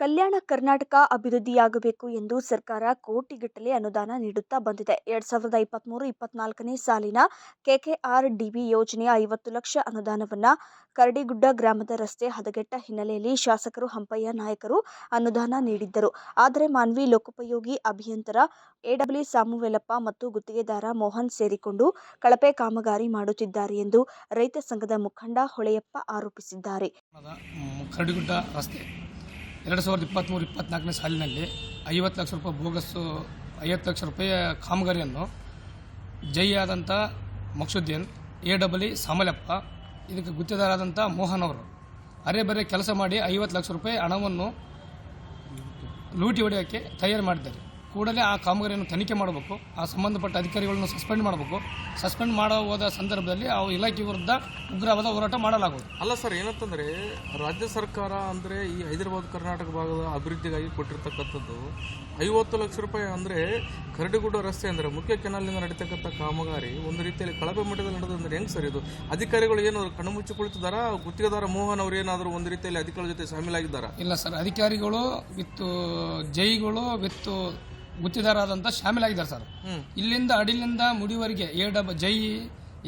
ಕಲ್ಯಾಣ ಕರ್ನಾಟಕ ಅಭಿವೃದ್ಧಿಯಾಗಬೇಕು ಎಂದು ಸರ್ಕಾರ ಕೋಟಿಗಟ್ಟಲೆ ಅನುದಾನ ನೀಡುತ್ತಾ ಬಂದಿದೆ. ಎರಡ್ ಸಾವಿರದ ಇಪ್ಪತ್ಮೂರು ಇಪ್ಪತ್ನಾಲ್ಕನೇ ಸಾಲಿನ ಕೆಕೆಆರ್ ಡಿಬಿ ಯೋಜನೆಯ ಐವತ್ತು ಲಕ್ಷ ಅನುದಾನವನ್ನು ಕರಡಿಗುಡ್ಡ ಗ್ರಾಮದ ರಸ್ತೆ ಹದಗೆಟ್ಟ ಹಿನ್ನೆಲೆಯಲ್ಲಿ ಶಾಸಕರು ಹಂಪಯ್ಯ ನಾಯಕರು ಅನುದಾನ ನೀಡಿದ್ದರು. ಆದರೆ ಮಾನ್ವಿ ಲೋಕೋಪಯೋಗಿ ಅಭಿಯಂತರ ಎಡಬ್ಲ್ಯೂ ಸಾಮುವೆಲಪ್ಪ ಮತ್ತು ಗುತ್ತಿಗೆದಾರ ಮೋಹನ್ ಸೇರಿಕೊಂಡು ಕಳಪೆ ಕಾಮಗಾರಿ ಮಾಡುತ್ತಿದ್ದಾರೆ ಎಂದು ರೈತ ಸಂಘದ ಮುಖಂಡ ಹೊಳೆಯಪ್ಪ ಆರೋಪಿಸಿದ್ದಾರೆ. ಎರಡು ಸಾವಿರದ ಇಪ್ಪತ್ತ್ಮೂರು ಇಪ್ಪತ್ನಾಲ್ಕನೇ ಸಾಲಿನಲ್ಲಿ ಐವತ್ತು ಲಕ್ಷ ರೂಪಾಯಿ ಬೋಗಸ್ಸು, ಐವತ್ತು ಲಕ್ಷ ರೂಪಾಯಿಯ ಕಾಮಗಾರಿಯನ್ನು ಜೈ ಆದಂಥ ಮಕ್ಸುದ್ದೀನ್ ಎ ಡಬಲಿ ಸಾಮಲಪ್ಪ, ಇದಕ್ಕೆ ಗುತ್ತಿದಾರಾದಂಥ ಮೋಹನ್ ಅವರು. ಅರೆ ಬರೆ ಕೆಲಸ ಮಾಡಿ ಐವತ್ತು ಲಕ್ಷ ರೂಪಾಯಿ ಹಣವನ್ನು ಲೂಟಿ ಹೊಡೆಯೋಕ್ಕೆ ತಯಾರು ಮಾಡಿದ್ದಾರೆ. ಕೂಡಲೇ ಆ ಕಾಮಗಾರಿಯನ್ನು ತನಿಖೆ ಮಾಡಬೇಕು. ಆ ಸಂಬಂಧಪಟ್ಟ ಅಧಿಕಾರಿಗಳನ್ನು ಸಸ್ಪೆಂಡ್ ಮಾಡಬೇಕು. ಸಸ್ಪೆಂಡ್ ಮಾಡೋ ಹೋದ ಸಂದರ್ಭದಲ್ಲಿ ಆ ಇಲಾಖೆ ವಿರುದ್ಧ ಉಗ್ರವಾದ ಹೋರಾಟ ಮಾಡಲಾಗುವುದು. ಅಲ್ಲ ಸರ್ ಏನಂತಂದ್ರೆ ರಾಜ್ಯ ಸರ್ಕಾರ ಅಂದ್ರೆ ಈ ಹೈದರಾಬಾದ್ ಕರ್ನಾಟಕ ಭಾಗದ ಅಭಿವೃದ್ಧಿಗಾಗಿ ಕೊಟ್ಟಿರ್ತಕ್ಕಂಥದ್ದು ಐವತ್ತು ಲಕ್ಷ ರೂಪಾಯಿ ಅಂದ್ರೆ ಕರಡಿಗುಡ್ಡ ರಸ್ತೆ ಅಂದ್ರೆ ಮುಖ್ಯ ಕೆನಾಲ್ನಿಂದ ನಡೀತಕ್ಕಂಥ ಕಾಮಗಾರಿ ಒಂದು ರೀತಿಯಲ್ಲಿ ಕಳಪೆ ಮಟ್ಟದಲ್ಲಿ ನಡೆದಂದ್ರೆ ಹೆಂಗೆ ಸರ್ ಇದು? ಅಧಿಕಾರಿಗಳು ಏನಾದ್ರು ಕಣ್ಣು ಮುಚ್ಚಿ ಕುಳಿತಿದ್ದಾರಾ? ಗುತ್ತಿಗೆದಾರ ಮೋಹನ್ ಅವರು ಏನಾದರೂ ಒಂದು ರೀತಿಯಲ್ಲಿ ಅಧಿಕಾರಿಗಳ ಜೊತೆ ಶಾಮೀಲಾಗಿದ್ದಾರಾ ಇಲ್ಲ ಸರ್ ಅಧಿಕಾರಿಗಳು ವಿತ್ ಜೈಗಳು ವಿತ್ ಗುತ್ತಿದಾರಾದಂಥ ಶಾಮೀಲಾಗಿದ್ದಾರೆ ಸರ್. ಇಲ್ಲಿಂದ ಅಡಿಲಿಂದ ಮುಡಿವರೆಗೆ A double J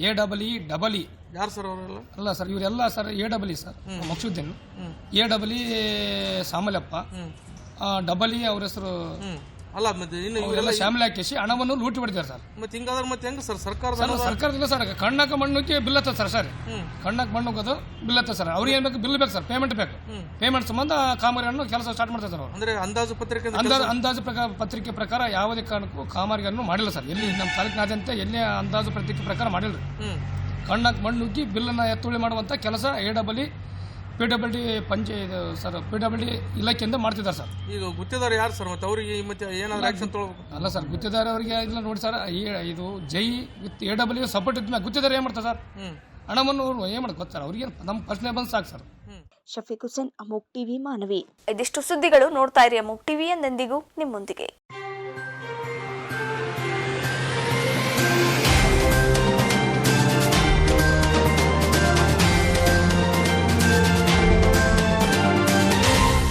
A double E double E ಯಾರು ಸರ್ ಅವರೆಲ್ಲ? ಅಲ್ಲ ಸರ್ ಇವರೆಲ್ಲ sir A double E sir Maksuddin. A double E Samalappa. Double E ಅವ್ರ ಹೆಸರು ಅಲ್ಲ ಮತ್ತೆ ಇನ್ನು ಇವರೆಲ್ಲ ಇವರೆಲ್ಲ ಹಾಕಿಸಿ ಹಣವನ್ನು ಲೂಟಿ ಬಿಡ್ತಾರೆ ಸರ್. ಮತ್ತೆ ಹಿಂಗಾದ್ರೆ ಮತ್ತೆ ಹೆಂಗ್ ಸರ್? ಸರ್ಕಾರದ ಸರ್ ಅನುದಾನ- ಸರ್ಕಾರದಿಂದ ಸರ್ ಕಣ್ಣಕ್ಕೆ ಮಣ್ಣಕ್ಕೆ ಬಿಲ್ ಹತ್ತದ ಸರ್ ಸರ್. ಕಣ್ಣಕ್ಕೆ ಮಣ್ಣು ಹೋಗೋದು ಬಿಲ್ ಹತ್ತದ ಸರ್. ಅವ್ರಿಗೆ ಏನ್ ಬೇಕು ಬಿಲ್ ಬೇಕು ಸರ್ ಪೇಮೆಂಟ್ ಬೇಕು. ಪೇಮೆಂಟ್ ಸಂಬಂಧ ಕಾಮಗಾರಿಯನ್ನು ಕೆಲಸ ಸ್ಟಾರ್ಟ್ ಮಾಡ್ತಾರೆ ಸರ್ ಅವರು. ಅಂದ್ರೆ ಅಂದಾಜು ಪತ್ರಿಕೆ ಅಂದಾಜು ಅಂದಾಜು ಪ್ರಕಾರ ಪತ್ರಿಕೆ ಪ್ರಕಾರ ಯಾವುದೇ ಕಾರಣಕ್ಕೂ ಕಾಮಗಾರಿಯನ್ನು ಮಾಡಿಲ್ಲ ಸರ್. ಎಲ್ಲಿ ನಮ್ಮ ತಾಲೂಕಿನಾದ್ಯಂತ ಎಲ್ಲೇ ಅಂದಾಜು ಪತ್ರಿಕೆ ಪ್ರಕಾರ ಮಾಡಿಲ್ಲ. ಕಣ್ಣಕ್ಕೆ ಮಣ್ಣು ಬಿಲ್ ಬಿಲ್ಲನ್ನು ಎತ್ತುಳಿ ಮಾಡುವಂಥ ಕೆಲಸ A double P W D ಪಂಚ ಇದು ಸರ್ ಪಿ ಡಬ್ಲ್ಯೂ ಡಿ ಇಲಾಖೆಯಿಂದ ಮಾಡ್ತಿದ್ದಾರೆ ಸರ್. ಈಗ ಗುತ್ತಿದಾರ ಯಾರು ಸರ್ ಮತ್ತೆ ಅವರಿಗೆ ಮತ್ತೆ ಏನಾದ್ರು ಆಕ್ಷನ್ ತೊಗೊಳ್ಬೇಕು? ಅಲ್ಲ ಸರ್ ಗುತ್ತಿದಾರ ಅವರಿಗೆ ಇಲ್ಲ ನೋಡಿ ಸರ್ ಈ ಇದು J with A W support ಇದ್ಮೇಲೆ ಗುತ್ತಿದಾರ ಏನು ಮಾಡ್ತಾರೆ ಸರ್? ಹಣವನ್ನು ಅವ್ರು ಏನು ಮಾಡೋದು ಸರ್ ಅವ್ರಿಗೆ ನಮ್ಮ ಪ್ರಶ್ನೆ ಬಂದು ಸಾಕು ಸರ್. ಶಫೀಕ್ ಹುಸೇನ್ ಅಮೋಕ್ ಟಿವಿ ಮಾನವಿ. ಇದಿಷ್ಟು ಸುದ್ದಿಗಳು ನೋಡ್ತಾ ಇರಿ ಅಮೋಕ್ ಟಿವಿ ಎಂದೆಂದಿಗೂ ನಿಮ್ಮೊಂದಿಗೆ.